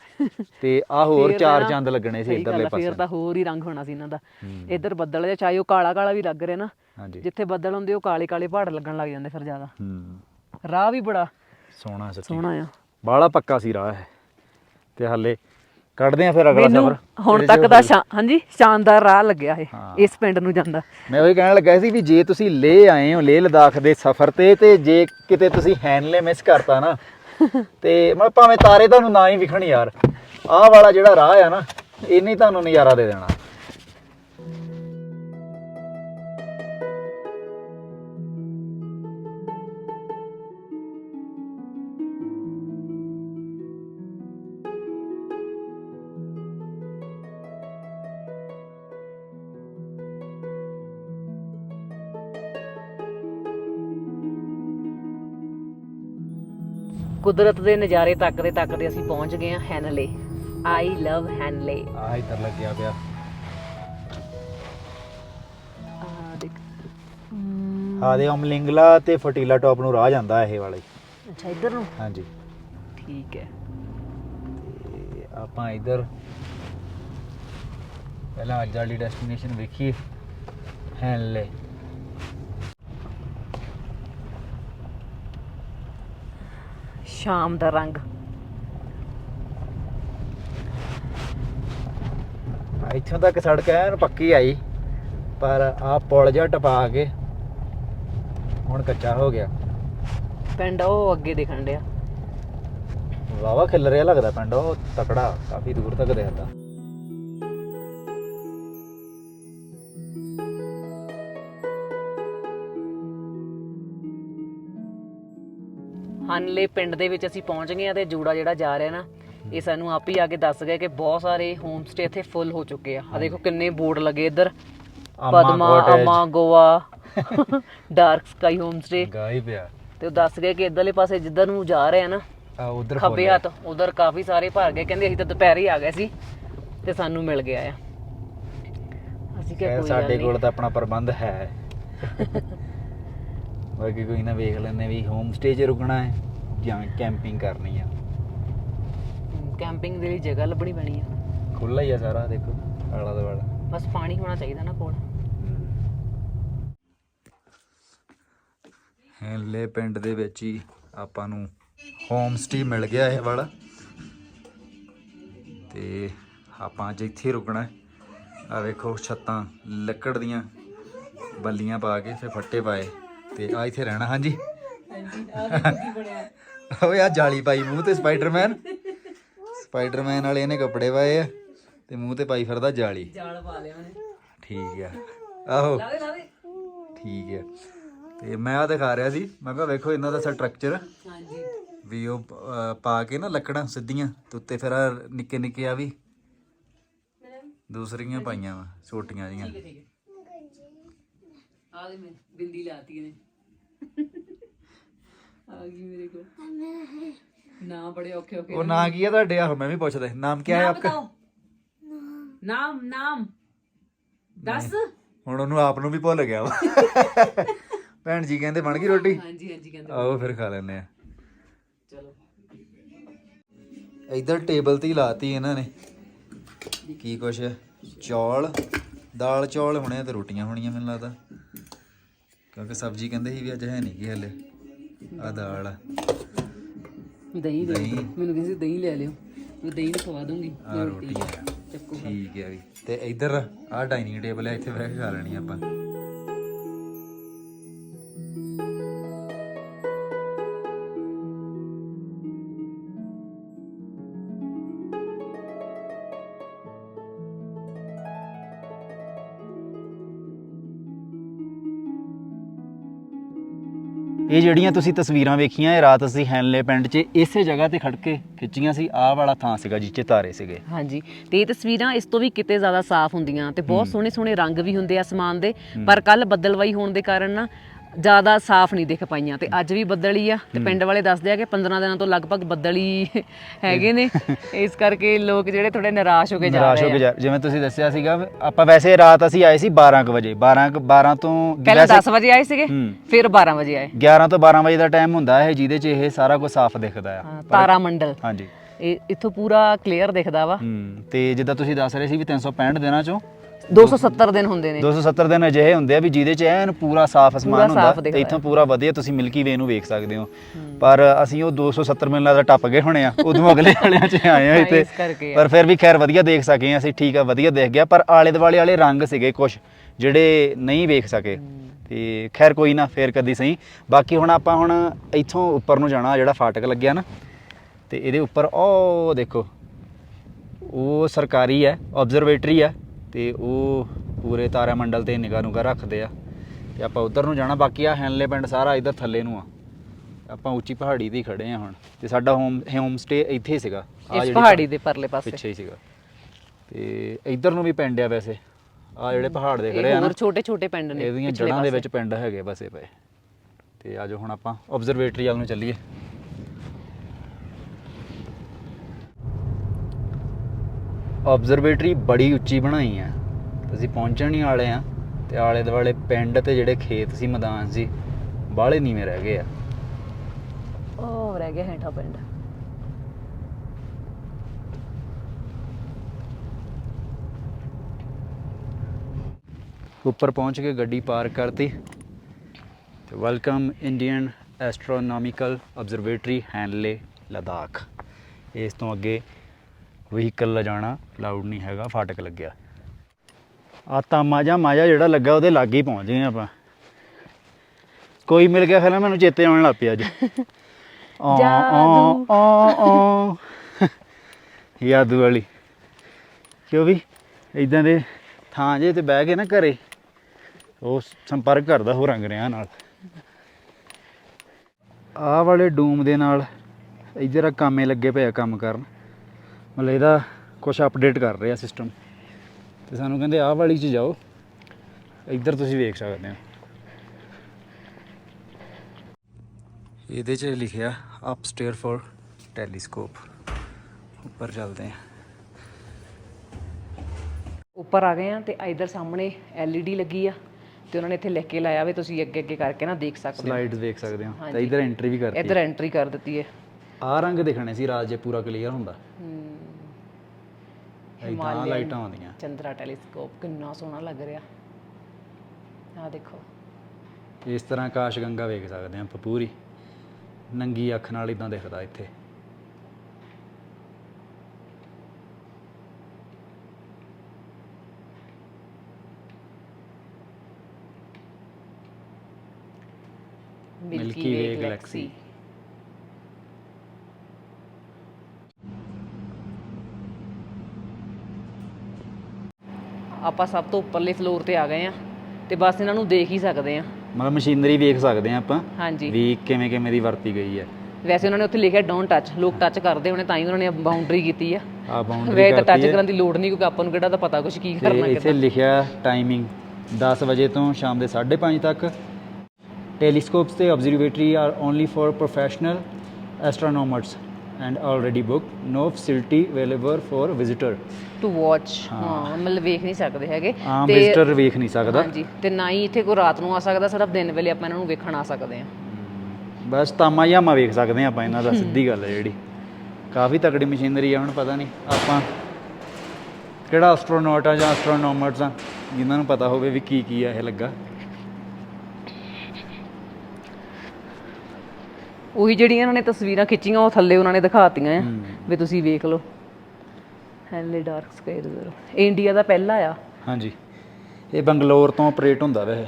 ਤੇ ਆ ਹੋਰ ਚਾਰ ਚੰਦ ਲੱਗਣੇ ਸੀ ਇਧਰਲੇ ਪਾਸੇ ਫੇਰ ਤਾਂ ਹੋਰ ਹੀ ਰੰਗ ਹੋਣਾ ਸੀ ਇਹਨਾਂ ਦਾ। ਇੱਧਰ ਬੱਦਲ ਜਿਹਾ ਚਾਹੇ ਉਹ ਕਾਲਾ ਕਾਲਾ ਵੀ ਲੱਗ ਰਿਹਾ ਨਾ ਜਿੱਥੇ ਬੱਦਲ ਹੁੰਦੇ ਉਹ ਕਾਲੇ ਕਾਲੇ ਪਹਾੜ ਲੱਗਣ ਲੱਗ ਜਾਂਦੇ ਫਿਰ ਜ਼ਿਆਦਾ। ਹੂੰ। ਰਾਹ ਵੀ ਬੜਾ ਸੋਹਣਾ ਸੱਚੀ। ਸੋਹਣਾ ਆ। ਬਾਲਾ ਪੱਕਾ ਸੀ ਰਾਹ ਹੈ ਤੇ ਹਾਲੇ ਕੱਢਦੇ ਆ ਫਿਰ ਅਗਲਾ ਸਫ਼ਰ। ਹੁਣ ਤੱਕ ਦਾ ਸ਼ਾ- ਹਾਂਜੀ ਸ਼ਾਨਦਾਰ ਰਾਹ ਲੱਗਿਆ ਇਹ ਹਾਂ। ਇਸ ਪਿੰਡ ਨੂੰ ਜਾਂਦਾ। ਮੈਂ ਉਹੀ ਕਹਿਣ ਲੱਗਾ ਸੀ ਵੀ ਜੇ ਤੁਸੀਂ ਲੇਹ ਆਏ ਹੋ ਲੇਹ ਲਦਾਖ ਦੇ ਸਫ਼ਰ ਤੇ ਤੇ ਜੇ ਕਿਤੇ ਤੁਸੀਂ ਹੈਨਲੇ ਮਿਸ ਕਰਤਾ ਨਾ ਤੇ ਮੈਂ ਭਾਵੇਂ ਤਾਰੇ ਤੁਹਾਨੂੰ ਨਾ ਹੀ ਵਿਖਣ ਯਾਰ ਆਹ ਵਾਲਾ ਜਿਹੜਾ ਰਾਹ ਆ ਨਾ ਇਹਨੇ ਹੀ ਤੁਹਾਨੂੰ ਨਜ਼ਾਰਾ ਦੇ ਦੇਣਾ। ਕੁਦਰਤ ਦੇ ਨਜ਼ਾਰੇ ਤੱਕਦੇ ਤੱਕਦੇ ਅਸੀਂ ਪਹੁੰਚ ਗਏ ਹਾਂ ਹੈਨਲੇ। ਆਈ ਲਵ ਹੈਨਲੇ ਆਹ ਇੱਧਰ ਲੱਗਿਆ ਪਿਆ। ਆ ਦੇਖ। ਹਾਂ ਦੇ ਅਮਲਿੰਗਲਾ ਤੇ ਫਟੀਲਾ ਟੌਪ ਨੂੰ ਰਾਹ ਜਾਂਦਾ ਇਹ ਵਾਲਾ ਹੀ। ਅੱਛਾ ਇੱਧਰ ਨੂੰ? ਹਾਂਜੀ। ਠੀਕ ਹੈ। ਤੇ ਆਪਾਂ ਇੱਧਰ ਪਹਿਲਾਂ ਅੱਜ ਵਾਲੀ ਡੈਸਟੀਨੇਸ਼ਨ ਵੇਖੀਏ। ਹੈਨਲੇ। ਸ਼ਾਮ ਦਾ ਰੰਗ। ਇੱਥੋਂ ਤੱਕ ਸੜਕ ਐਨ ਪੱਕੀ ਆਈ ਪਰ ਆ ਪੁਲ ਜਿਹਾ ਟਪਾ ਕੇ ਹੁਣ ਕੱਚਾ ਹੋ ਗਿਆ। ਪਿੰਡ ਉਹ ਅੱਗੇ ਦਿਖਣ ਡਿਆ। ਵਾਵਾ ਖਿਲ ਰਿਹਾ ਲੱਗਦਾ ਪਿੰਡ ਉਹ ਤਕੜਾ ਕਾਫੀ ਦੂਰ ਤੱਕ ਦੇਖਦਾ। ਹਨਲੇ ਪਿੰਡ ਦੇ ਵਿੱਚ ਅਸੀਂ ਪਹੁੰਚ ਗਏ ਆ ਤੇ ਜੂੜਾ ਜਿਹੜਾ ਜਾ ਰਿਹਾ ਨਾ ਇਹ ਸਾਨੂੰ ਆਪ ਹੀ ਆ ਕੇ ਦੱਸ ਗਏ ਕਿ ਬਹੁਤ ਸਾਰੇ ਹੋਮ ਸਟੇ ਇੱਥੇ ਫੁੱਲ ਹੋ ਚੁੱਕੇ ਆ। ਆ ਦੇਖੋ ਕਿੰਨੇ ਬੋਰਡ ਲੱਗੇ ਇੱਧਰ। Padma Ama Goa dark sky home stay ਗਾਈ ਪਿਆ। ਤੇ ਉਹ ਦੱਸ ਗਏ ਕਿ ਇਧਰਲੇ ਪਾਸੇ ਜਿੱਧਰ ਨੂੰ ਜਾ ਰਹੇ ਆ ਨਾ ਆ ਉਧਰ ਖੱਬੇ ਹੱਥ ਉਧਰ ਕਾਫੀ ਸਾਰੇ ਭਰ ਗਏ। ਕਹਿੰਦੇ ਅਸੀਂ ਤਾਂ ਦੁਪਹਿਰ ਹੀ ਆ ਗਏ ਸੀ ਤੇ ਸਾਨੂੰ ਮਿਲ ਗਿਆ ਆ। ਅਸੀਂ ਕਿਹਾ ਕੋਈ ਸਾਡੇ ਕੋਲ ਤਾਂ ਆਪਣਾ ਪ੍ਰਬੰਧ ਹੈ। ਬਾਕੀ ਕੋਈ ਨਾ ਵੇਖ ਲੈਂਦੇ ਵੀ ਹੋਮ ਸਟੇ 'ਚ ਰੁਕਣਾ ਹੈ। ਜਾਂ ਕੈਂਪਿੰਗ ਕਰਨੀ ਆ ਕੈਂਪਿੰਗ ਦੇ ਲਈ ਜਗ੍ਹਾ ਲੱਭਣੀ ਪੈਣੀ ਆ। ਖੁੱਲਾ ਹੀ ਆ ਸਾਰਾ ਦੇਖੋ ਆਲਾ ਦੁਆਲਾ। ਬਸ ਪਾਣੀ ਹੋਣਾ ਚਾਹੀਦਾ ਨਾ ਕੋਲ। ਹੈਲੇ ਪਿੰਡ ਦੇ ਵਿੱਚ ਹੀ ਆਪਾਂ ਨੂੰ ਹੋਮ ਸਟੇ ਮਿਲ ਗਿਆ ਇਹ ਵਾਲਾ। ਤੇ ਆਪਾਂ ਅੱਜ ਇੱਥੇ ਰੁਕਣਾ ਆ ਵੇਖੋ ਛੱਤਾਂ ਲੱਕੜ ਦੀਆਂ ਬੱਲੀਆਂ ਪਾ ਕੇ ਫਿਰ ਫੱਟੇ ਪਾਏ। ਤੇ ਆ ਇੱਥੇ ਰਹਿਣਾ ਹਾਂਜੀ? ਓਏ ਆ ਜਾਲੀ ਪਾਈ ਮੂੰਹ ਤੇ ਸਪਾਈਡਰਮੈਨ। ਸਪਾਈਡਰਮੈਨ ਵਾਲੇ ਇਹਨੇ ਕੱਪੜੇ ਪਾਏ ਆ ਤੇ ਮੂੰਹ ਤੇ ਪਾਈ ਫਿਰਦਾ ਜਾਲੀ। ਜਾਲ ਪਾ ਲਿਆ ਉਹਨੇ। ਠੀਕ ਆ। ਆਹੋ। ਲਾਵੇ ਲਾਵੇ ਠੀਕ ਹੈ ਤੇ ਮੈਂ ਆ ਦਿਖਾ ਰਿਹਾ ਸੀ। ਮੈਂ ਕਿਹਾ ਵੇਖੋ ਇਹਨਾਂ ਦਾ ਸਟਰਕਚਰ ਹਾਂਜੀ। ਵੀ ਉਹ ਅਹ, ਪਾ ਕੇ ਨਾ ਲੱਕੜਾਂ ਸਿੱਧੀਆਂ ਤੇ ਉੱਤੇ ਫਿਰ ਆਹ ਨਿੱਕੇ ਨਿੱਕੇ ਆ ਵੀ। ਦੂਸਰੀਆਂ ਪਾਈਆਂ ਵਾ ਛੋਟੀਆਂ ਜੀਆਂ ਠੀਕ ਹੈ ਆ। ਦੇ ਮੈਂ ਬਿੰਦੀ ਲਾਤੀ ਨੇ ਆ ਗਈ ਮੇਰੇ ਕੋਲ। ਨਾ ਬੜੇ ਔਖੇ ਔਖੇ ਉਹ ਨਾਂ ਕੀ ਹੈ ਤੁਹਾਡੇ? ਆਹੋ ਮੈਂ ਵੀ ਪੁੱਛਦਾ ਸੀ, ਨਾਮ ਕੀ ਹੈ ਆਪਕਾ? ਨਾਮ ਨਾਮ। ਦੱਸ। ਹੁਣ ਉਹਨੂੰ ਆਪ ਨੂੰ ਵੀ ਭੁੱਲ ਗਿਆ ਵਾ। ਭੈਣ ਜੀ ਕਹਿੰਦੇ ਬਣ ਗਈ ਰੋਟੀ? ਹਾਂਜੀ ਹਾਂਜੀ ਕਹਿੰਦੇ ਆਓ ਫਿਰ ਖਾ ਲੈਂਦੇ ਆ। ਚਲੋ। ਇੱਧਰ ਟੇਬਲ ਤੇ ਹੀ ਲਾਤੀ ਇਹਨਾਂ ਨੇ। ਕੀ ਕੁਛ? ਹੈ? ਚੌਲ। ਦਾਲ ਚੌਲ ਹੋਣੇ ਆ ਤੇ ਰੋਟੀਆਂ ਹੋਣੀਆਂ ਮੈਨੂੰ ਲੱਗਦਾ। ਕਿਉਂਕਿ ਸਬਜ਼ੀ ਕਹਿੰਦੇ ਸੀ ਵੀ ਅੱਜ ਹੈ ਨਹੀਂ ਕੀ ਹਲੇ। ਆ ਦਾਲ ਆ ਦਹੀਂ ਦੇ ਦਹੀਂ। ਮੈਨੂੰ ਕਹਿੰਦੇ ਦਹੀਂ ਲੈ ਲਿਓ। ਮੈਂ ਦਹੀਂ ਖਵਾ ਦੂੰਗੀ ਆ ਰੋਟੀ ਆ। ਚੱਕੋ ਠੀਕ ਹੈ ਵੀ। ਤੇ ਇੱਧਰ ਆ ਡਾਈਨਿੰਗ ਟੇਬਲ ਹੈ ਇੱਥੇ ਬਹਿ ਕੇ ਖਾ ਲੈਣੀ ਆਪਾਂ। ਜਿਹੜੀਆਂ ਤੁਸੀਂ ਤਸਵੀਰਾਂ ਵੇਖੀਆਂ ਇਹ ਰਾਤ ਅਸੀਂ ਹੈਨਲੇ ਪਿੰਡ 'ਚ ਇਸੇ ਜਗ੍ਹਾ ਤੇ ਖੜ ਕੇ ਖਿੱਚੀਆਂ ਸੀ ਆਹ ਵਾਲਾ ਥਾਂ ਸੀਗਾ ਜਿੱਥੇ ਤਾਰੇ ਸੀਗੇ। ਹਾਂਜੀ ਤੇ ਇਹ ਤਸਵੀਰਾਂ ਇਸ ਤੋਂ ਵੀ ਕਿਤੇ ਜ਼ਿਆਦਾ ਸਾਫ਼ ਹੁੰਦੀਆਂ ਤੇ ਬਹੁਤ ਸੋਹਣੇ ਸੋਹਣੇ ਰੰਗ ਵੀ ਹੁੰਦੇ ਆ ਅਸਮਾਨ ਦੇ ਪਰ ਕੱਲ ਬੱਦਲਵਾਈ ਹੋਣ ਦੇ ਕਾਰਨ ਨਾ ਜ਼ਿਆਦਾ ਸਾਫ਼ ਨਹੀਂ ਦਿਖ ਪਾਈਆਂ ਤੇ ਅੱਜ ਵੀ ਬੱਦਲ ਹੀ ਆ ਤੇ ਪਿੰਡ ਵਾਲੇ ਦੱਸਦੇ ਆ ਕਿ 15 ਦਿਨਾਂ ਤੋਂ ਲਗਭਗ ਬੱਦਲ ਹੀ ਹੈਗੇ ਨੇ। ਇਸ ਕਰਕੇ ਲੋਕ ਜਿਹੜੇ ਥੋੜੇ ਨਿਰਾਸ਼ ਹੋ ਕੇ ਜਾ ਨਿਰਾਸ਼ ਹੋ ਰਹੇ ਕੇ ਆ। ਜਾ ਜਿਵੇਂ ਤੁਸੀਂ ਦੱਸਿਆ ਸੀਗਾ ਆਪਾਂ ਵੈਸੇ ਰਾਤ ਅਸੀਂ ਆਏ ਸੀ 12 ਕੁ ਵਜੇ। 12 ਕੁ- 12 ਤੋਂ ਪਹਿਲਾਂ ਵੈਸੇ 10 ਵਜੇ ਆਏ ਸੀਗੇ। ਫਿਰ 12 ਵਜੇ ਆਏ। 11 ਤੋਂ 12 ਵਜੇ ਦਾ ਟਾਈਮ ਹੁੰਦਾ ਹੈ ਜਿਹਦੇ 'ਚ ਇਹ ਸਾਰਾ ਕੁਝ ਸਾਫ਼ ਦਿਖਦਾ ਆ। ਤਾਰਾ ਮੰਡਲ। ਹਾਂਜੀ। ਇਹ ਇੱਥੋਂ ਪੂਰਾ ਕਲੀਅਰ ਦਿਖਦਾ ਵਾ। ਤੇ ਜਿੱਦਾਂ ਤੁਸੀਂ ਦੱਸ ਰਹੇ ਸੀ ਵੀ 365 ਦਿਨਾਂ 'ਚੋਂ 270 ਦਿਨ ਹੁੰਦੇ ਨੇ। 270 ਦਿਨ ਅਜਿਹੇ ਹੁੰਦੇ ਆ ਵੀ ਜਿਹਦੇ 'ਚ ਐਨ ਪੂਰਾ ਸਾਫ਼ ਅਸਮਾਨ ਹੁੰਦਾ ਤੇ ਇੱਥੋਂ ਪੂਰਾ ਵਧੀਆ ਤੁਸੀਂ ਮਿਲਕੀ ਵੇ ਨੂੰ ਵੇਖ ਸਕਦੇ ਹੋ। ਪਰ ਅਸੀਂ ਉਹ 270 ਮਿੰਟ ਦਾ ਟੱਪ ਗਏ ਹੋਣੇ ਆ ਉਦੋਂ ਅਗਲੇ ਵਾਲਿਆਂ 'ਚ ਆਏ ਆ ਇੱਥੇ। ਪਰ ਫਿਰ ਵੀ ਖੈਰ ਵਧੀਆ ਦੇਖ ਸਕੇ ਆ ਅਸੀਂ ਠੀਕ ਆ ਵਧੀਆ ਦੇਖ ਗਿਆ। ਪਰ ਆਲੇ ਦੁਆਲੇ ਵਾਲੇ ਰੰਗ ਸੀਗੇ ਕੁਝ ਜਿਹੜੇ ਨਹੀਂ ਵੇਖ ਸਕੇ। ਤੇ ਖੈਰ ਕੋਈ ਨਾ ਫੇਰ ਕਦੀ ਸਹੀ। ਬਾਕੀ ਹੁਣ ਆਪਾਂ ਹੁਣ ਇੱਥੋਂ ਉੱਪਰ ਨੂੰ ਜਾਣਾ ਜਿਹੜਾ ਫਾਟਕ ਲੱਗਿਆ ਨਾ। ਤੇ ਇਹਦੇ ਉੱਪਰ ਉਹ ਦੇਖੋ। ਉਹ ਸਰਕਾਰੀ ਹੈ ਆਬਜ਼ਰਵੇਟਰੀ ਹੈ। ਤੇ ਉਹ ਪੂਰੇ ਤਾਰਾ ਮੰਡਲ ਤੇ ਨਿਗਾਹ ਨੂਗਾ ਰੱਖਦੇ ਆ। ਤੇ ਆਪਾਂ ਉਧਰ ਨੂੰ ਜਾਣਾ ਬਾਕੀ ਆ ਹੈਨਲੇ ਪਿੰਡ ਸਾਰਾ ਇਧਰ ਥੱਲੇ ਨੂੰ ਆ। ਆਪਾਂ ਉੱਚੀ ਪਹਾੜੀ ਤੇ ਖੜੇ ਆ ਹੁਣ। ਤੇ ਸਾਡਾ ਹੋਮ ਹੋਮ ਸਟੇ ਇੱਥੇ ਹੀ ਸੀਗਾ। ਇਸ ਜਿਹੜੀ ਪਹਾੜੀ ਦੇ ਪਰਲੇ ਪਾਸੇ। ਪਿੱਛੇ ਹੀ ਸੀਗਾ। ਤੇ ਇਧਰ ਨੂੰ ਵੀ ਪਿੰਡ ਆ ਵੈਸੇ। ਆ ਜਿਹੜੇ ਪਹਾੜ ਦੇ ਖੜੇ ਆ ਨਾ ਹੋਰ ਛੋਟੇ ਛੋਟੇ ਪਿੰਡ ਨੇ ਇਹਦੀਆਂ ਜੜ੍ਹਾਂ ਦੇ। ਵਿੱਚ ਪਿੰਡ ਹੈਗੇ ਬਸੇ ਪਏ। ਤੇ ਆਜੋ ਹੁਣ ਆਪਾਂ ਆਬਜ਼ਰਵੇਟਰੀ ਵੱਲ ਨੂੰ ਚੱਲੀਏ। ਆਬਜ਼ਰਵੇਟਰੀ ਬੜੀ ਉੱਚੀ ਬਣਾਈ ਆ। ਅਸੀਂ ਪਹੁੰਚਣ ਹੀ ਵਾਲੇ ਆ ਤੇ ਆਲੇ ਦੁਆਲੇ ਪਿੰਡ ਤੇ ਜਿਹੜੇ ਖੇਤ ਸੀ ਮੈਦਾਨ ਸੀ ਬਾਹਲੇ ਨੀਵੇਂ ਰਹਿ ਗਏ ਆ। ਉਹ ਰਹਿ ਗਿਆ ਹੇਠਾਂ ਪਿੰਡ। ਉੱਪਰ ਪਹੁੰਚ ਕੇ ਗੱਡੀ ਪਾਰਕ ਕਰਤੀ ਤੇ welcome Indian astronomical observatory Hanle Ladakh ਇਸ ਤੋਂ ਅੱਗੇ ਵਹੀਕਲ ਲਿਜਾਣਾ ਅਲਾਉਡ ਨਹੀਂ ਹੈਗਾ ਫਾਟਕ ਲੱਗਿਆ। ਆ ਤਾਂ ਮਾਜਾ ਮਾਜਾ ਜਿਹੜਾ ਲੱਗਾ ਉਹਦੇ ਲਾਗੇ ਹੀ ਪਹੁੰਚ ਗਏ ਆਪਾਂ। ਕੋਈ ਮਿਲ ਗਿਆ ਫਿਰ ਮੈਨੂੰ ਚੇਤੇ ਆਉਣ ਲੱਗ ਪਿਆ ਅੱਜ। ਆਂ। ਆਂ, ਆਂ, ਆਂ। ਯਾਦੂ ਵਾਲੀ। ਕਿਉਂ ਵੀ ਇਦਾਂ ਦੇ ਥਾਂ ਜੇ ਤੇ ਬਹਿ ਕੇ ਨਾ ਘਰੇ ਉਹ ਸੰਪਰਕ ਕਰਦਾ ਹੋ ਰੰਗ ਰਿਆਂ ਨਾਲ। ਆਹ ਵਾਲੇ ਡੂਮ ਦੇ ਨਾਲ ਇਧਰ ਕਾਮੇ ਲੱਗੇ ਪਏ ਆ ਕੰਮ ਕਰਨ। ਮਤਲਬ ਇਹਦਾ ਕੁਝ ਅਪਡੇਟ ਕਰ ਰਹੇ ਆ ਸਿਸਟਮ ਤੇ ਸਾਨੂੰ ਕਹਿੰਦੇ ਆਹ ਵਾਲੀ 'ਚ ਜਾਓ। ਇੱਧਰ ਤੁਸੀਂ ਵੇਖ ਸਕਦੇ ਹੋ। ਇਹਦੇ 'ਚ ਲਿਖਿਆ ਅਪਸਟੇਅਰ ਫॉर ਟੈਲੀਸਕੋਪ ਉੱਪਰ ਚੱਲਦੇ ਆ ਉੱਪਰ ਆ ਗਏ ਆ ਤੇ ਇਧਰ ਸਾਹਮਣੇ LED ਲੱਗੀ ਆ ਤੇ ਉਹਨਾਂ ਨੇ ਇੱਥੇ ਲਿਖ ਕੇ ਲਾਇਆ ਵੀ ਤੁਸੀਂ ਅੱਗੇ ਅੱਗੇ ਕਰਕੇ ਨਾ ਦੇਖ ਸਕਦੇ ਹੋ। ਸਲਾਈਡਸ ਦੇਖ ਸਕਦੇ ਹੋ। ਤੇ ਹਾਂਜੀ। ਇੱਧਰ ਐਂਟਰੀ ਵੀ ਕਰਤੀ। ਇੱਧਰ ਐਂਟਰੀ ਕਰ ਦਿੱਤੀ ਹੈ। ਆਹ ਰੰਗ ਦਿਖਣੇ ਸੀ ਰਾਤ ਜੇ ਪੂਰਾ ਕਲੀਅਰ ਹੁੰਦਾ। ਹਿਮਾਲਿਅਨ ਲਾਈਟਾਂ ਆਉਂਦੀਆਂ। ਚੰਦਰਾ ਟੈਲੀਸਕੋਪ ਕਿੰਨਾ ਸੋਹਣਾ ਲੱਗ ਰਿਹਾ। ਆ ਦੇਖੋ। ਇਸ ਤਰ੍ਹਾਂ ਆਕਾਸ਼ ਗੰਗਾ ਵੇਖ ਸਕਦੇ ਆਪਾਂ ਪੂਰੀ। ਨੰਗੀ ਅੱਖ ਨਾਲ ਇਦਾਂ ਦਿਖਦਾ ਇੱਥੇ। Milky Way galaxy. ਆਪਾਂ ਸਭ ਤੋਂ ਉੱਪਰਲੇ ਫਲੋਰ ਤੇ ਆ ਗਏ ਆ ਤੇ ਬਸ ਇਹਨਾਂ ਨੂੰ ਦੇਖ ਹੀ ਸਕਦੇ ਆ ਮਤਲਬ ਮਸ਼ੀਨਰੀ ਵੇਖ ਸਕਦੇ ਹਾਂ ਆਪਾਂ ਹਾਂਜੀ। ਵੀ ਕਿਵੇਂ ਕਿਵੇਂ ਦੀ ਵਰਤੀ ਗਈ ਹੈ। ਵੈਸੇ ਉਹਨਾਂ ਨੇ ਉੱਥੇ ਲਿਖਿਆ ਡੋਨਟ ਟੱਚ ਲੋਕ ਟੱਚ ਕਰਦੇ ਹੋਣੇ ਤਾਂ ਹੀ ਉਹਨਾਂ ਨੇ ਬਾਉਂਡਰੀ ਕੀਤੀ ਆ। ਆ ਬਾਉਂਡਰੀ ਵੇ ਤਾਂ ਟੱਚ ਕਰਤੀ ਹੈ। ਕਰਨ ਦੀ ਲੋੜ ਨਹੀਂ ਕਿਉਂਕਿ ਆਪਾਂ ਨੂੰ ਕਿਹੜਾ ਤਾਂ ਪਤਾ ਕੁਝ ਕੀ ਕਰਨਾ ਇੱਥੇ ਕਿੱਦਾਂ। ਲਿਖਿਆ ਟਾਈਮਿੰਗ 10 ਵਜੇ ਤੋਂ ਸ਼ਾਮ ਦੇ 5:30 ਤੱਕ। ਟੈਲੀਸਕੋਪਸ ਤੇ observatory are only for professional astronomers and already book no facility available for visitor to watch ਹਾਂ ਮਤਲਬ ਵੇਖ ਨਹੀਂ ਸਕਦੇ ਹੈਗੇ ਆਮ ਵਿਜ਼ਿਟਰ ਵੇਖ ਨਹੀਂ ਸਕਦਾ ਹਾਂਜੀ ਤੇ ਨਾ ਹੀ ਇੱਥੇ ਕੋਈ ਰਾਤ ਨੂੰ ਆ ਸਕਦਾ ਸਿਰਫ ਦਿਨ ਵੇਲੇ ਆਪਾਂ ਇਹਨਾਂ ਨੂੰ ਵੇਖਣ ਆ ਸਕਦੇ ਆ ਬਸ ਤਾਮਾ ਜਾਮਾ ਵੇਖ ਸਕਦੇ ਹਾਂ ਆਪਾਂ ਇਹਨਾਂ ਦਾ ਸਿੱਧੀ ਗੱਲ ਹੈ ਜਿਹੜੀ ਕਾਫੀ ਤਕੜੀ ਮਸ਼ੀਨਰੀ ਆ ਹੁਣ ਪਤਾ ਨਹੀਂ ਆਪਾਂ ਕਿਹੜਾ ਐਸਟ੍ਰੋਨੌਟ ਆ ਜਾਂ ਐਸਟ੍ਰੋਨੋਮਰਸ ਆ ਜਿਨ੍ਹਾਂ ਨੂੰ ਪਤਾ ਹੋਵੇ ਵੀ ਕੀ ਕੀ ਆ ਇਹ ਲੱਗਾ ਉਹੀ ਜਿਹੜੀਆਂ ਇਹਨਾਂ ਨੇ ਤਸਵੀਰਾਂ ਖਿੱਚੀਆਂ ਉਹ ਥੱਲੇ ਉਹਨਾਂ ਨੇ ਦਿਖਾਤੀਆਂ ਆ। ਵੀ ਤੁਸੀਂ ਵੇਖ ਲਓ। ਹੈਲੇ ਡਾਰਕ ਸਕਾਈ ਰਿਜ਼ਰਵ ਇਹ ਇੰਡੀਆ ਦਾ ਪਹਿਲਾ ਆ। ਹਾਂਜੀ। ਇਹ ਬੰਗਲੌਰ ਤੋਂ ਆਪਰੇਟ ਹੁੰਦਾ ਵੈਸੇ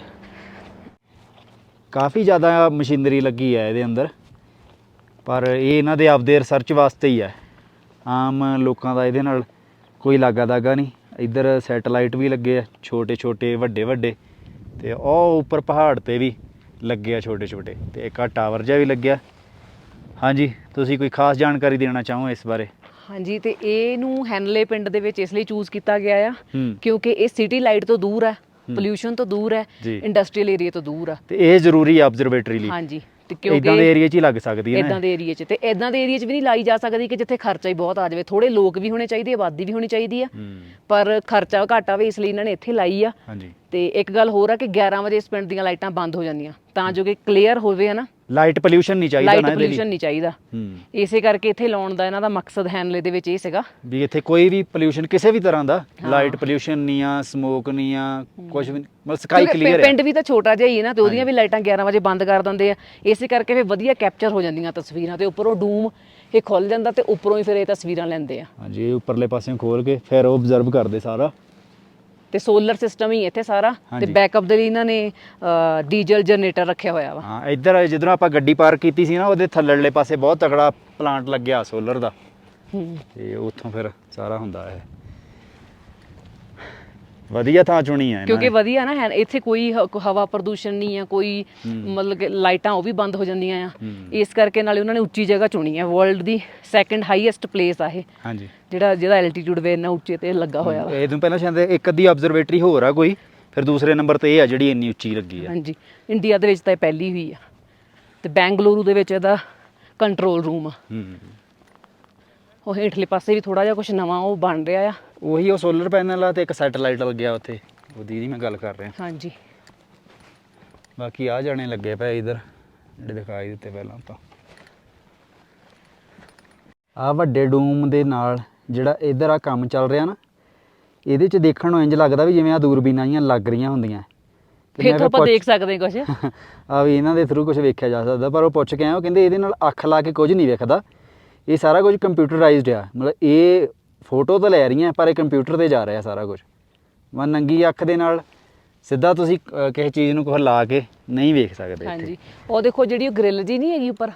ਕਾਫੀ ਜ਼ਿਆਦਾ ਮਸ਼ੀਨਰੀ ਲੱਗੀ ਹੈ ਇਹਦੇ ਅੰਦਰ। ਪਰ ਇਹ ਇਹਨਾਂ ਦੇ ਆਪਦੇ ਰਿਸਰਚ ਵਾਸਤੇ ਹੀ ਹੈ ਆਮ ਲੋਕਾਂ ਦਾ ਇਹਦੇ ਨਾਲ ਕੋਈ ਲਾਗਾ ਦਾਗਾ ਨਹੀਂ। ਇੱਧਰ ਸੈਟਲਾਈਟ ਵੀ ਲੱਗੇ ਆ ਛੋਟੇ ਛੋਟੇ ਵੱਡੇ ਵੱਡੇ ਤੇ ਉਹ ਉੱਪਰ ਪਹਾੜ ਤੇ ਵੀ ਲੱਗੇ ਆ ਛੋਟੇ ਛੋਟੇ ਤੇ ਇੱਕ ਆ ਟਾਵਰ ਜਿਹਾ ਵੀ ਲੱਗਿਆ। ਹਾਂਜੀ ਤੁਸੀਂ ਕੋਈ ਖਾਸ ਜਾਣਕਾਰੀ ਦੇਣਾ ਚਾਹੋ ਇਸ ਬਾਰੇ? ਹਾਂਜੀ ਤੇ ਇਹਨੂੰ ਹੈਨਲੇ ਪਿੰਡ ਦੇ ਵਿੱਚ ਇਸ ਲਈ ਚੂਜ਼ ਕੀਤਾ ਗਿਆ ਆ ਹੂੰ। ਕਿਉਂਕਿ ਇਹ ਸਿਟੀ ਲਾਈਟ ਤੋਂ ਦੂਰ ਹੈ। ਪੋਲਿਊਸ਼ਨ ਤੋਂ ਦੂਰ ਹੈ ਜੀ। ਇੰਡਸਟਰੀਅਲ ਏਰੀਆ ਤੋਂ ਦੂਰ ਆ। ਤੇ ਇਹ ਜ਼ਰੂਰੀ ਆ ਆਬਜ਼ਰਵੇਟਰੀ ਲਈ। ਹਾਂਜੀ ਤੇ ਇਦਾਂ ਦੇ ਏਰੀਆ 'ਚ ਹੀ ਲੱਗ ਸਕਦੀ ਹੈ ਇਦਾਂ ਨਾ ਦੇ ਏਰੀਆ 'ਚ ਤੇ ਇਦਾਂ ਦੇ ਏਰੀਆ 'ਚ ਵੀ ਨਹੀਂ ਲਾਈ ਜਾ ਸਕਦੀ ਕਿ ਜਿੱਥੇ ਖਰਚਾ ਹੀ ਬਹੁਤ ਆ ਜਾਵੇ। ਥੋੜੇ ਲੋਕ ਵੀ ਹੋਣੇ ਚਾਹੀਦੇ ਆਬਾਦੀ ਵੀ ਹੋਣੀ ਚਾਹੀਦੀ ਆ। ਹੂੰ। ਪਰ ਖਰਚਾ ਘੱਟ ਆਵੇ ਇਸ ਲਈ ਇਹਨਾਂ ਨੇ ਇੱਥੇ ਲਾਈ ਆ। ਹਾਂਜੀ। ਤੇ ਇੱਕ ਗੱਲ ਹੋਰ ਆ ਕਿ 11 ਵਜੇ ਇਸ ਪਿੰਡ ਦੀਆਂ ਲਾਈਟਾਂ ਬੰਦ ਹੋ ਜਾਂਦੀਆਂ। ਤਾਂ ਜੋ ਕਿ ਕਲੀਅਰ ਹੋਵੇ ਹਨਾ? ਲਾਈਟ ਪੋਲਿਊਸ਼ਨ ਨਹੀਂ ਚਾਹੀਦਾ ਲਾਈਟ ਨਾ ਇਹਦੇ ਪੋਲਿਊਸ਼ਨ ਲਈ ਨਹੀਂ ਚਾਹੀਦਾ। ਹੂੰ। ਇਸੇ ਕਰਕੇ ਇੱਥੇ ਲਾਉਣ ਦਾ ਇਹਨਾਂ ਦਾ ਮਕਸਦ ਹੈਨਲੇ ਦੇ ਵਿੱਚ ਇਹ ਸੀਗਾ। ਵੀ ਇੱਥੇ ਕੋਈ ਵੀ ਪੋਲਿਊਸ਼ਨ ਕਿਸੇ ਵੀ ਤਰ੍ਹਾਂ ਦਾ ਲਾਈਟ ਪੋਲਿਊਸ਼ਨ ਨਹੀਂ ਆ ਸਮੋਕ ਨਹੀਂ ਆ ਕੁਝ ਵੀ ਨਹੀਂ, ਮਤਲਬ ਸਕਾਈ ਕਿਉਂਕਿ ਕਲੀਅਰ ਹੈ। ਪਿੰਡ ਵੀ ਤਾਂ ਛੋਟਾ ਜਿਹਾ ਹੀ ਹੈ ਨਾ ਤੇ ਉਹਦੀਆਂ ਵੀ ਲਾਈਟਾਂ 11 ਵਜੇ ਬੰਦ ਕਰ ਦਿੰਦੇ ਆ। ਇਸੇ ਕਰਕੇ ਫਿਰ ਵਧੀਆ ਕੈਪਚਰ ਹੋ ਜਾਂਦੀਆਂ ਤਸਵੀਰਾਂ ਤੇ ਉੱਪਰੋਂ ਡੂਮ ਇਹ ਖੁੱਲ ਜਾਂਦਾ ਤੇ ਉੱਪਰੋਂ ਹੀ ਫਿਰ ਇਹ ਤਸਵੀਰਾਂ ਲੈਂਦੇ ਆ। ਹਾਂਜੀ ਇਹ ਉੱਪਰਲੇ ਪਾਸਿਓਂ ਖੋਲ ਕੇ ਫਿਰ ਉਹ ਆਬਜ਼ਰਵ ਕਰਦੇ ਸਾਰਾ। ਤੇ ਸੋਲਰ ਸਿਸਟਮ ਹੀ ਇੱਥੇ ਸਾਰਾ ਤੇ। ਬੈਕਅਪ ਦੇ ਲਈ ਇਹਨਾਂ ਨੇ ਡੀਜ਼ਲ ਜਨਰੇਟਰ ਰੱਖਿਆ ਹੋਇਆ ਵਾ ਹਾਂ ਇੱਧਰ ਜਿੱਧਰੋਂ ਆਪਾਂ ਗੱਡੀ ਪਾਰਕ ਕੀਤੀ ਸੀ ਨਾ ਉਹਦੇ ਥੱਲੜੇ ਪਾਸੇ ਬਹੁਤ ਤਕੜਾ ਪਲਾਂਟ ਲੱਗਿਆ ਸੋਲਰ ਦਾ। ਤੇ ਉੱਥੋਂ ਫਿਰ ਸਾਰਾ ਹੁੰਦਾ ਹੈ ਵਧੀਆ ਥਾਂ ਚੁਣੀ ਹੈ ਕਿਉਂਕਿ ਵਧੀਆ ਨਾ ਹੈ ਇੱਥੇ ਕੋਈ ਹ- ਹਵਾ ਪ੍ਰਦੂਸ਼ਣ ਨਹੀਂ ਆ ਕੋਈ ਮਤਲਬ ਕਿ ਲਾਈਟਾਂ ਉਹ ਵੀ ਬੰਦ ਹੋ ਜਾਂਦੀਆਂ ਆ। ਇਸ ਕਰਕੇ ਨਾਲੇ ਉਹਨਾਂ ਨੇ ਉੱਚੀ ਜਗ੍ਹਾ ਚੁਣੀ ਆ ਵਰਲਡ ਦੀ ਸੈਕੰਡ ਹਾਈਐਸਟ ਪਲੇਸ ਆ ਇਹ। ਹਾਂਜੀ। ਜਿਹੜਾ ਜਿਹਦਾ ਐਲਟੀਟਿਊਡ ਵੇ ਇੰਨਾ ਉੱਚੇ ਤੇ ਲੱਗਾ ਹੋਇਆ ਵਾ। ਇਹ ਤੋਂ ਪਹਿਲਾਂ ਸ਼ਾਇਦ ਇੱਕ ਅੱਧੀ ਆਬਜ਼ਰਵੇਟਰੀ ਹੋਰ ਆ ਕੋਈ ਫਿਰ ਦੂਸਰੇ ਨੰਬਰ ਤੇ ਇਹ ਆ ਜਿਹੜੀ ਇੰਨੀ ਉੱਚੀ ਲੱਗੀ ਆ। ਹਾਂਜੀ। ਇੰਡੀਆ ਦੇ ਵਿੱਚ ਤਾਂ ਇਹ ਪਹਿਲੀ ਹੋਈ ਆ। ਤੇ ਬੈਂਗਲੁਰੂ ਦੇ ਵਿੱਚ ਇਹਦਾ ਕੰਟਰੋਲ ਰੂਮ ਆ। ਹੂੰ। ਉਹ ਹੇਠਲੇ ਪਾਸੇ ਵੀ ਥੋੜਾ ਜਿਹਾ ਕੁਝ ਨਵਾਂ ਉਹ ਬਣ ਰਿਹਾ ਆ। ਉਹੀ ਉਹ ਸੋਲਰ ਪੈਨਲ ਆ ਤੇ ਇੱਕ ਸੈਟੇਲਾਈਟ ਲੱਗਿਆ ਉੱਥੇ। ਉਹ ਦੀਦੀ ਮੈਂ ਗੱਲ ਕਰ ਰਿਹਾ। ਹਾਂਜੀ। ਬਾਕੀ ਆ ਜਾਣੇ ਲੱਗੇ ਪਏ ਇਧਰ ਜਿਹੜੇ ਦਿਖਾਈ ਦਿੱਤੇ ਪਹਿਲਾਂ ਆਪਾਂ ਆ ਵੱਡੇ ਡੂਮ ਦੇ ਨਾਲ ਜਿਹੜਾ ਇਧਰ ਆ ਕੰਮ ਚੱਲ ਰਿਹਾ ਨਾ ਇਹਦੇ ਚ ਦੇਖਣ ਨੂੰ ਇੰਜ ਲੱਗਦਾ ਵੀ ਜਿਵੇਂ ਆ ਦੂਰਬੀਨਾਂ ਜੀਆਂ ਲੱਗ ਰਹੀਆਂ ਹੁੰਦੀਆਂ। ਤੇ ਫਿਰ ਤਾਂ ਆਪਾਂ ਦੇਖ ਸਕਦੇ ਕੁਝ ਆ ਵੀ ਇਹਨਾਂ ਦੇ ਥਰੂ ਕੁਝ ਵੇਖਿਆ ਜਾ ਸਕਦਾ ਪਰ ਉਹ ਪੁੱਛ ਕੇ ਆਇਆ ਉਹ ਕਹਿੰਦੇ ਇਹਦੇ ਨਾਲ ਅੱਖ ਲਾ ਕੇ ਕੁਝ ਨਹੀਂ ਵੇਖਦਾ। ਇਹ ਸਾਰਾ ਕੁਝ ਕੰਪਿਊਟਰਾਈਜ਼ਡ ਆ ਮਤਲਬ ਇਹ ਫੋਟੋ ਤਾਂ ਲੈ ਰਹੀਆਂ ਪਰ ਇਹ ਕੰਪਿਊਟਰ ਤੇ ਜਾ ਰਿਹਾ ਸਾਰਾ ਕੁਝ ਮੈਂ ਨੰਗੀ ਅੱਖ ਦੇ ਨਾਲ ਸਿੱਧਾ ਤੁਸੀਂ ਕਿਸੇ ਚੀਜ਼ ਨੂੰ ਕੋਈ ਲਾ ਕੇ ਨਹੀਂ ਵੇਖ ਸਕਦੇ ਹਾਂਜੀ। ਉਹ ਦੇਖੋ ਜਿਹੜੀ ਉਹ ਗ੍ਰਿਲ ਜੀ ਨਹੀਂ ਹੈਗੀ ਉੱਪਰ?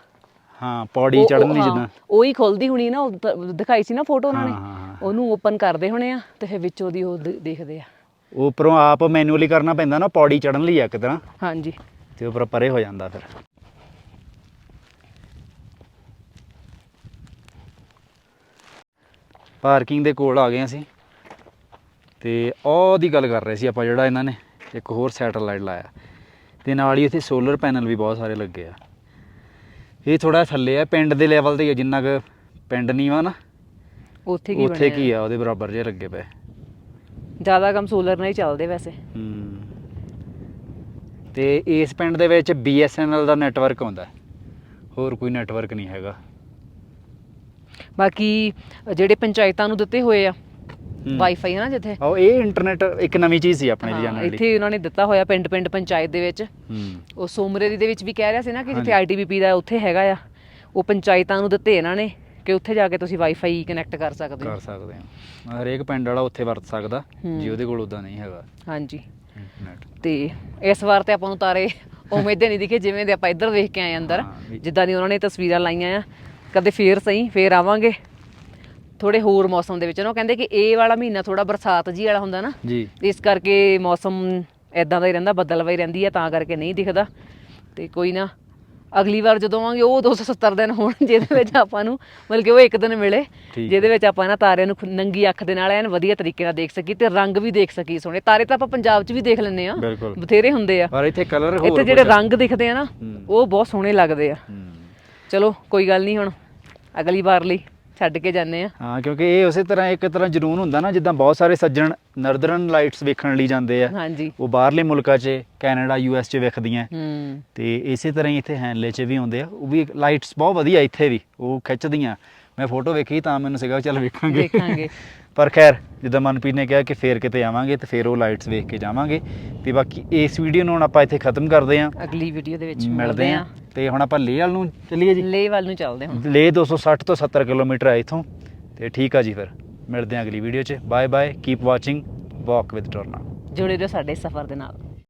ਹਾਂ ਪੌੜੀ ਹਾਂ, ਜਿੱਦਾਂ। ਉਹ ਹੀ ਖੁੱਲਦੀ ਹੋਣੀ ਨਾ ਦਿਖਾਈ ਸੀ ਨਾ ਫੋਟੋ ਉਹਨਾਂ ਨੇ। ਉਹਨੂੰ ਓਪਨ ਕਰਦੇ ਹੋਣੇ ਆ ਤੇ ਫਿਰ ਵਿੱਚੋਂ ਦੀ ਉਹ ਦੇਖਦੇ ਆ। ਉੱਪਰੋਂ ਆਪ ਮੈਨੂਅਲੀ ਕਰਨਾ ਪੈਂਦਾ ਨਾ ਪੌੜੀ ਚੜਨ ਲਈ ਇੱਕ ਤਰ੍ਹਾਂ। ਹਾਂਜੀ। ਤੇ ਉੱਪਰ ਪਰੇ ਹੋ ਜਾਂਦਾ ਫਿਰ। ਪਾਰਕਿੰਗ ਦੇ ਕੋਲ ਆ ਗਏ ਅਸੀਂ। ਤੇ ਉਹ ਦੀ ਗੱਲ ਕਰ ਰਹੇ ਸੀ ਆਪਾਂ ਜਿਹੜਾ ਇਹਨਾਂ ਨੇ ਇੱਕ ਹੋਰ ਸੈਟੇਲਾਈਟ ਲਾਇਆ। ਤੇ ਨਾਲ ਹੀ ਇੱਥੇ ਸੋਲਰ ਪੈਨਲ ਵੀ ਬਹੁਤ ਸਾਰੇ ਲੱਗੇ ਆ। ਇਹ ਥੋੜਾ ਥੱਲੇ ਆ ਪਿੰਡ ਦੇ ਲੈਵਲ ਤੇ ਹੀ ਆ, ਜਿੰਨਾ ਕੁ ਪਿੰਡ ਨਹੀਂ ਵਾ ਨਾ ਉੱਥੇ ਕੀ ਉੱਥੇ ਕੀ ਆ ਉਹਦੇ ਬਰਾਬਰ ਜੇ ਲੱਗੇ ਪਏ। ਜ਼ਿਆਦਾ ਕੰਮ ਸੋਲਰ ਨਾਲ ਹੀ ਚੱਲਦੇ ਵੈਸੇ। ਹੂੰ। ਤੇ ਇਸ ਪਿੰਡ ਦੇ ਵਿੱਚ BSNL ਦਾ ਨੈਟਵਰਕ ਆਉਂਦਾ। ਹੋਰ ਕੋਈ ਨੈਟਵਰਕ ਨਹੀਂ ਹੈਗਾ। ਬਾਕੀ ਜਿਹੜੇ ਪੰਚਾਇਤਾਂ ਨੂੰ ਦਿੱਤੇ ਹੋਏ ਆ। ਵਾਈਫਾਈ ਹੈ ਨਾ ਜਿੱਥੇ। ਆਹ ਇਹ ਇੰਟਰਨੈਟ ਇੱਕ ਨਵੀਂ ਚੀਜ਼ ਸੀ ਆਪਣੇ ਲਈ ਜਾਣਨ ਲਈ। ਇੱਥੇ ਉਹਨਾਂ ਨੇ ਦਿੱਤਾ ਹੋਇਆ ਪਿੰਡ ਪਿੰਡ ਪੰਚਾਇਤ ਦੇ ਵਿੱਚ। ਉਹ ਸੋਮਰੇਰੀ ਦੇ ਵਿੱਚ ਵੀ ਕਹਿ ਰਿਹਾ ਸੀ ਨਾ ਕਿ ਜਿੱਥੇ। ਆਈਟੀਬੀਪੀ ਦਾ ਉੱਥੇ ਹੈਗਾ ਆ ਉਹ ਪੰਚਾਇਤਾਂ ਨੂੰ ਦਿੱਤੇ ਇਹਨਾਂ ਨੇ ਕਿ ਉੱਥੇ ਜਾ ਕੇ ਤੁਸੀਂ ਵਾਈਫਾਈ ਕਨੈਕਟ ਕਰ ਸਕਦੇ ਹੋ। ਕਰ ਸਕਦੇ ਹਾਂ। ਹਰੇਕ ਪਿੰਡ ਵਾਲਾ ਉੱਥੇ ਵਰਤ ਸਕਦਾ। ਜੇ ਉਹਦੇ ਕੋਲ ਉਦਾਂ ਨਹੀਂ ਹੈਗਾ। ਹਾਂਜੀ। ਤੇ ਇਸ ਵਾਰ ਤੇ ਆਪਾਂ ਨੂੰ ਤਾਰੇ ਉਵੇਂ ਦੇ ਨਹੀਂ ਦਿਖੇ ਜਿਵੇਂ ਦੇ ਆਪਾਂ ਇੱਧਰ ਵੇਖ ਕੇ ਆਏ ਅੰਦਰ ਜਿੱਦਾਂ ਦੀ ਉਹਨਾਂ ਨੇ ਤਸਵੀਰਾਂ ਲਾਈਆਂ ਆ। ਕਦੇ ਫੇਰ ਸਹੀ ਫੇਰ ਆਵਾਂਗੇ। ਥੋੜੇ ਹੋਰ ਮੌਸਮ ਦੇ ਵਿੱਚ। ਨਾ ਉਹ ਕਹਿੰਦੇ ਕਿ ਇਹ ਵਾਲਾ ਮਹੀਨਾ ਥੋੜਾ ਬਰਸਾਤ ਜੀ ਵਾਲਾ ਹੁੰਦਾ ਨਾ ਜੀ। ਇਸ ਕਰਕੇ ਮੌਸਮ ਇਦਾਂ ਦਾ ਹੀ ਰਹਿੰਦਾ ਬੱਦਲਵਾਈ ਰਹਿੰਦੀ ਆ ਤਾਂ ਕਰਕੇ ਨਹੀਂ ਦਿਖਦਾ। ਤੇ ਕੋਈ ਨਾ ਅਗਲੀ ਵਾਰ ਜਦੋਂ ਆਵਾਂਗੇ ਉਹ 270 ਦਿਨ ਹੋਣ ਜਿਹਦੇ ਵਿੱਚ ਆਪਾਂ ਨੂੰ ਮਤਲਬ ਕਿ ਉਹ ਇੱਕ ਦਿਨ ਮਿਲੇ ਜਿਹਦੇ ਵਿੱਚ ਆਪਾਂ ਨਾ ਤਾਰਿਆਂ ਨੂੰ ਨੰਗੀ ਅੱਖ ਦੇ ਨਾਲ ਐਨ ਵਧੀਆ ਤਰੀਕੇ ਨਾਲ ਦੇਖ ਸਕੀ ਤੇ ਰੰਗ ਵੀ ਦੇਖ ਸਕੀ ਸੋਹਣੇ। ਤਾਰੇ ਤਾਂ ਆਪਾਂ ਪੰਜਾਬ 'ਚ ਵੀ ਦੇਖ ਲੈਂਦੇ ਆ ਬਥੇਰੇ ਹੁੰਦੇ ਆ। ਪਰ ਇੱਥੇ ਕਲਰ ਹੋਰ ਇੱਥੇ ਜਿਹੜੇ। ਰੰਗ ਦਿਖਦੇ ਆ ਨਾ ਹੂੰ। ਉਹ ਬਹੁਤ ਸੋਹਣੇ ਲੱਗਦੇ ਆ। ਹੂੰ। ਚਲੋ ਕੋਈ ਗੱਲ ਨਹੀਂ ਹੁਣ। ਅਗਲੀ ਵਾਰ ਲਈ ਛੱਡ ਕੇ ਜਾਂਦੇ ਆ ਹਾਂ ਕਿਉਂਕਿ ਇਹ ਉਸੇ ਤਰ੍ਹਾਂ ਇੱਕ ਤਰ੍ਹਾਂ ਜਨੂਨ ਹੁੰਦਾ ਨਾ ਜਿੱਦਾਂ ਬਹੁਤ ਸਾਰੇ ਸੱਜਣ ਨਰਦਰਨ ਲਾਈਟਸ ਵੇਖਣ ਲਈ ਜਾਂਦੇ ਆ। ਹਾਂਜੀ। ਉਹ ਬਾਹਰਲੇ ਮੁਲਕਾਂ 'ਚ ਕੈਨੇਡਾ ਯੂਐਸ 'ਚ ਵਿਖਦੀਆਂ। ਹੂੰ। ਤੇ ਇਸੇ ਤਰ੍ਹਾਂ ਹੀ ਇੱਥੇ ਹੈਂਡਲੇ 'ਚ ਵੀ ਆਉਂਦੇ ਆ। ਉਹ ਵੀ ਲਾਈਟਸ ਬਹੁਤ ਵਧੀਆ ਇੱਥੇ ਵੀ ਉਹ ਖਿੱਚਦੀਆਂ। ਮੈਂ ਫੋਟੋ ਵੇਖੀ ਤਾਂ ਮੈਨੂੰ ਸੀਗਾ ਚੱਲ ਵੇਖਾਂਗੇ। ਵੇਖਾਂਗੇ। ਪਰ ਖੈਰ ਜਿੱਦਾਂ ਮਨਪ੍ਰੀਤ ਨੇ ਕਿਹਾ ਕਿ ਫੇਰ ਕਿਤੇ ਆਵਾਂਗੇ ਤੇ ਫੇਰ ਉਹ ਲਾਈਟਸ ਵੇਖ ਕੇ ਜਾਵਾਂਗੇ ਤੇ ਬਾਕੀ ਇਸ ਵੀਡੀਓ ਨੂੰ ਹੁਣ ਆਪਾਂ ਇੱਥੇ ਖਤਮ ਕਰਦੇ ਆਂ ਅਗਲੀ ਵੀਡੀਓ ਦੇ ਵਿੱਚ ਮਿਲਦੇ ਆਂ ਤੇ ਹੁਣ ਆਪਾਂ ਲੇਹ ਵਾਲ ਨੂੰ ਚੱਲੀਏ ਜੀ। ਲੇ ਵੱਲ ਨੂੰ ਚੱਲਦੇ ਹੁਣ। ਲੇਹ 260 ਤੋਂ 70 ਕਿਲੋਮੀਟਰ ਹੈ ਇਥੋਂ। ਤੇ ਠੀਕ ਆ ਜੀ ਫਿਰ। ਮਿਲਦੇ ਆਂ ਅਗਲੀ ਵੀਡੀਓ 'ਚ। Bye bye keep watching walk with Torna ਜੁੜੇ ਰਹੋ ਸਾਡੇ ਸਫ਼ਰ ਦੇ ਨਾਲ।